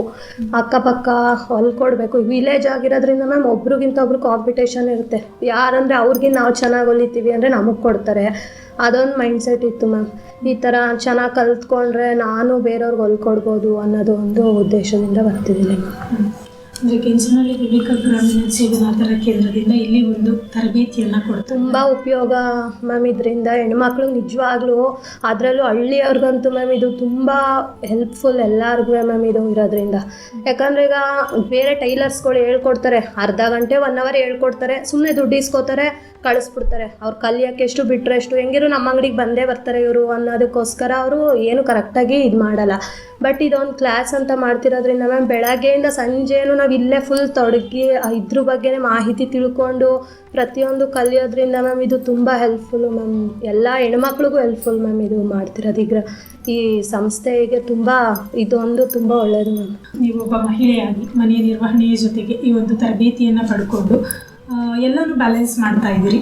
ಅಕ್ಕಪಕ್ಕ ಹೊಲ್ಕೊಡ್ಬೇಕು ವಿಲೇಜ್ ಆಗಿರೋದ್ರಿಂದ ಮ್ಯಾಮ್ ಒಬ್ರಿಗಿಂತ ಒಬ್ರು ಕಾಂಪಿಟೇಷನ್ ಇರುತ್ತೆ. ಯಾರಂದ್ರೆ ಅವ್ರಿಗಿಂತ ನಾವು ಚೆನ್ನಾಗಿ ಹೊಲಿತೀವಿ ಅಂದರೆ ನಮಗೆ ಕೊಡ್ತಾರೆ. ಅದೊಂದು ಮೈಂಡ್ ಸೆಟ್ ಇತ್ತು ಮ್ಯಾಮ್ ಈ ಥರ ಚೆನ್ನಾಗಿ ಕಲ್ತ್ಕೊಂಡ್ರೆ ನಾನು ಬೇರೆಯವ್ರಿಗೆ ಹೊಲ್ಕೊಡ್ಬೋದು ಅನ್ನೋದು ಒಂದು ಉದ್ದೇಶದಿಂದ ಬರ್ತಿದ್ದೀನಿ ಮ್ಯಾಮ್ ಅಂದ್ರೆ ಕೆಂಚನಹಳ್ಳಿ ವಿವೇಕ ಗ್ರಾಮೀಣ ಜೀವನಾಧಾರ ಕೇಂದ್ರದಿಂದ ಇಲ್ಲಿ ಒಂದು ತರಬೇತಿಯನ್ನ ಕೊಡ್ತಾರೆ. ತುಂಬ ಉಪಯೋಗ ಮ್ಯಾಮ್ ಇದರಿಂದ. ಹೆಣ್ಮಕ್ಳು ನಿಜವಾಗ್ಲೂ ಅದರಲ್ಲೂ ಹಳ್ಳಿಯವ್ರಿಗಂತೂ ಮ್ಯಾಮ್ ಇದು ತುಂಬ ಹೆಲ್ಪ್ಫುಲ್ ಎಲ್ಲರಿಗೂ ಮ್ಯಾಮ್ ಇದು ಇರೋದ್ರಿಂದ. ಯಾಕಂದ್ರೆ ಈಗ ಬೇರೆ ಟೈಲರ್ಸ್ಗಳು ಹೇಳ್ಕೊಡ್ತಾರೆ, ಅರ್ಧ ಗಂಟೆ ಒನ್ ಅವರ್ ಹೇಳ್ಕೊಡ್ತಾರೆ ಸುಮ್ಮನೆ ದುಡ್ಡು ಇಸ್ಕೋತಾರೆ, ಕಳಿಸ್ಬಿಡ್ತಾರೆ. ಅವ್ರು ಕಲಿಯೋಕ್ಕೆ ಎಷ್ಟು ಬಿಟ್ಟರೆ ಎಷ್ಟು ಹೆಂಗಿರು ನಮ್ಮ ಅಂಗಡಿಗೆ ಬಂದೇ ಬರ್ತಾರೆ ಇವರು ಅನ್ನೋದಕ್ಕೋಸ್ಕರ ಅವರು ಏನು ಕರೆಕ್ಟಾಗಿ ಇದು ಮಾಡಲ್ಲ. ಬಟ್ ಇದೊಂದು ಕ್ಲಾಸ್ ಅಂತ ಮಾಡ್ತಿರೋದ್ರಿಂದ ಮ್ಯಾಮ್ ಬೆಳಗ್ಗೆಯಿಂದ ಸಂಜೆನೂ ನಾವು ಇಲ್ಲೇ ಫುಲ್ ತೊಡಗಿ ಇದ್ರ ಬಗ್ಗೆನೇ ಮಾಹಿತಿ ತಿಳ್ಕೊಂಡು ಪ್ರತಿಯೊಂದು ಕಲಿಯೋದ್ರಿಂದ ಮ್ಯಾಮ್ ಇದು ತುಂಬ ಹೆಲ್ಪ್ಫುಲ್ಲು ಮ್ಯಾಮ್ ಎಲ್ಲ ಹೆಣ್ಮಕ್ಳಿಗೂ ಹೆಲ್ಪ್ಫುಲ್ ಮ್ಯಾಮ್ ಇದು ಮಾಡ್ತಿರೋದು. ಈಗ ಈ ಸಂಸ್ಥೆಗೆ ತುಂಬ ಇದೊಂದು ತುಂಬ ಒಳ್ಳೆಯದು ಮ್ಯಾಮ್ ನೀವು ಒಬ್ಬ ಮಹಿಳೆಯಾಗಿ ಮನೆಯ ನಿರ್ವಹಣೆಯ ಜೊತೆಗೆ ಈ ಒಂದು ತರಬೇತಿಯನ್ನು ಪಡ್ಕೊಂಡು ಎಲ್ಲರೂ ಎಲ್ಲಾನು ಬ್ಯಾಲೆನ್ಸ್ ಮಾಡ್ತಾ ಇದ್ದೀರಿ.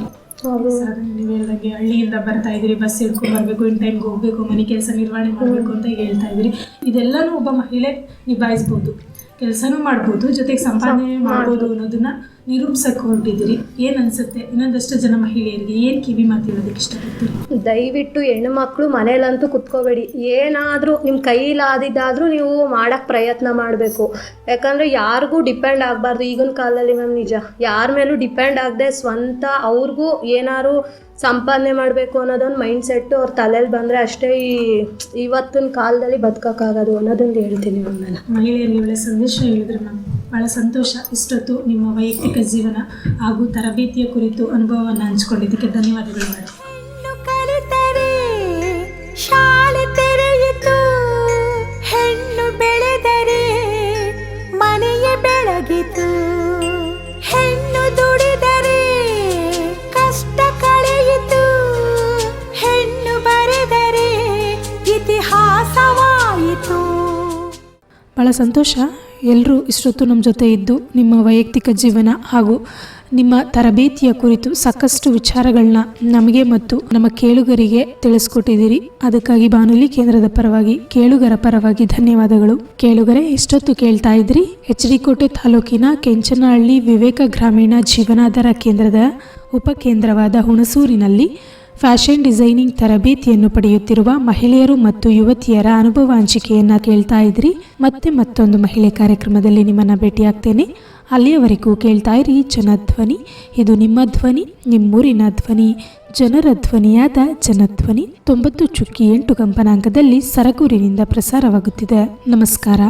ನೀವು ಹೇಳಿದಾಗೆ ಹಳ್ಳಿಯಿಂದ ಬರ್ತಾ ಇದ್ದೀರಿ ಬಸ್ ಹಿಡ್ಕೊಂಡು ಬರಬೇಕು ಇನ್ ಟೈಮ್ಗೆ ಹೋಗಬೇಕು ಮನೆ ಕೆಲಸ ನಿರ್ವಹಣೆ ಮಾಡಬೇಕು ಅಂತ ಹೇಳ್ತಾ ಇದ್ದೀರಿ. ಇದೆಲ್ಲನೂ ಒಬ್ಬ ಮಹಿಳೆ ನಿಭಾಯಿಸ್ಬೋದು. ಕೆಲಸನೂ ಮಾಡ್ಬೋದು ಜೊತೆಗೆ ಸಂಪಾದನೆ ಮಾಡ್ಬೋದು. ಅನ್ನೋದನ್ನ ನಿರೂಪಿಸಕ್ಕೆ ಹೊರಟಿದ್ದೀರಿ ಏನು ಅನ್ಸುತ್ತೆ? ಇನ್ನೊಂದಷ್ಟು ಜನ ಮಹಿಳೆಯರಿಗೆ ಏನ್ ಕಿವಿ ಮಾತಿರೋದಕ್ಕೆ ಇಷ್ಟಪಡ್ತೀರಿ? ದಯವಿಟ್ಟು ಹೆಣ್ಮಕ್ಳು ಮನೇಲಂತೂ ಕುತ್ಕೋಬೇಡಿ. ಏನಾದರೂ ನಿಮ್ಮ ಕೈಲಾದಿದ್ದಾದರೂ ನೀವು ಮಾಡೋಕ್ಕೆ ಪ್ರಯತ್ನ ಮಾಡಬೇಕು. ಯಾಕಂದರೆ ಯಾರಿಗೂ ಡಿಪೆಂಡ್ ಆಗ್ಬಾರ್ದು ಈಗಿನ ಕಾಲದಲ್ಲಿ ಮ್ಯಾಮ್ ನಿಜ. ಯಾರ ಮೇಲೂ ಡಿಪೆಂಡ್ ಆಗದೆ ಸ್ವಂತ ಅವ್ರಿಗೂ ಏನಾದ್ರು ಸಂಪಾದನೆ ಮಾಡಬೇಕು ಅನ್ನೋದೊಂದು ಮೈಂಡ್ ಸೆಟ್ಟು ಅವ್ರ ತಲೆಯಲ್ಲಿ ಬಂದರೆ ಅಷ್ಟೇ ಈ ಇವತ್ತಿನ ಕಾಲದಲ್ಲಿ ಬದುಕೋಕ್ಕಾಗೋದು ಅನ್ನೋದೊಂದು ಹೇಳ್ತೀನಿ ಮ್ಯಾಮ್ ನಾನು. ಮಹಿಳೆಯರಿಗೆ ಒಳ್ಳೆ ಸಂದೇಶ ಹೇಳಿದ್ರೆ ಮ್ಯಾಮ್. ಭಾಳ ಸಂತೋಷ ಇಷ್ಟೊತ್ತು ನಿಮ್ಮ ವೈಯಕ್ತಿಕ ಜೀವನ ಹಾಗೂ ತರಬೇತಿಯ ಕುರಿತು ಅನುಭವವನ್ನು ಹಂಚಿಕೊಂಡಿದ್ದಕ್ಕೆ ಧನ್ಯವಾದಗಳು ಮೇಡಮ್ ಶಾಲೆ ತೆರೆಯಿತು. ಹೆಣ್ಣು ಬೆಳೆದರೆ ಮನೆಯ ಬೆಳಗಿತು. ಹೆಣ್ಣು ದುಡಿದರೆ ಕಷ್ಟ ಕಳೆಯಿತು. ಹೆಣ್ಣು ಬರೆದರೆ ಇತಿಹಾಸವಾಯಿತು. ಭಾಳ ಸಂತೋಷ. ಎಲ್ಲರೂ ಇಷ್ಟೊತ್ತು ನಮ್ಮ ಜೊತೆ ಇದ್ದು ನಿಮ್ಮ ವೈಯಕ್ತಿಕ ಜೀವನ ಹಾಗೂ ನಿಮ್ಮ ತರಬೇತಿಯ ಕುರಿತು ಸಾಕಷ್ಟು ವಿಚಾರಗಳನ್ನ ನಮಗೆ ಮತ್ತು ನಮ್ಮ ಕೇಳುಗರಿಗೆ ತಿಳಿಸ್ಕೊಟ್ಟಿದ್ದೀರಿ. ಅದಕ್ಕಾಗಿ ಬಾನುಲಿ ಕೇಂದ್ರದ ಪರವಾಗಿ, ಕೇಳುಗರ ಪರವಾಗಿ ಧನ್ಯವಾದಗಳು. ಕೇಳುಗರೆ, ಇಷ್ಟೊತ್ತು ಕೇಳ್ತಾ ಇದ್ರಿ ಎಚ್ ಡಿ ಕೋಟೆ ತಾಲೂಕಿನ ಕೆಂಚನಹಳ್ಳಿ ವಿವೇಕ ಗ್ರಾಮೀಣ ಜೀವನಾಧಾರ ಕೇಂದ್ರದ ಉಪಕೇಂದ್ರವಾದ ಹುಣಸೂರಿನಲ್ಲಿ ಫ್ಯಾಷನ್ ಡಿಸೈನಿಂಗ್ ತರಬೇತಿಯನ್ನು ಪಡೆಯುತ್ತಿರುವ ಮಹಿಳೆಯರು ಮತ್ತು ಯುವತಿಯರ ಅನುಭವ ಹಂಚಿಕೆಯನ್ನ ಕೇಳ್ತಾ ಇದ್ರಿ. ಮತ್ತೆ ಮತ್ತೊಂದು ಮಹಿಳೆ ಕಾರ್ಯಕ್ರಮದಲ್ಲಿ ನಿಮ್ಮನ್ನ ಭೇಟಿಯಾಗ್ತೇನೆ. ಅಲ್ಲಿಯವರೆಗೂ ಕೇಳ್ತಾ ಇರಿ ಜನಧ್ವನಿ ಇದು ನಿಮ್ಮ ಧ್ವನಿ, ನಿಮ್ಮೂರಿನ ಧ್ವನಿ. ಜನರ ಧ್ವನಿಯಾದ ಜನಧ್ವನಿ ತೊಂಬತ್ತು ಚುಕ್ಕಿ ಎಂಟು ಕಂಪನಾಂಕದಲ್ಲಿ ಸರಗೂರಿನಿಂದ ಪ್ರಸಾರವಾಗುತ್ತಿದೆ. ನಮಸ್ಕಾರ.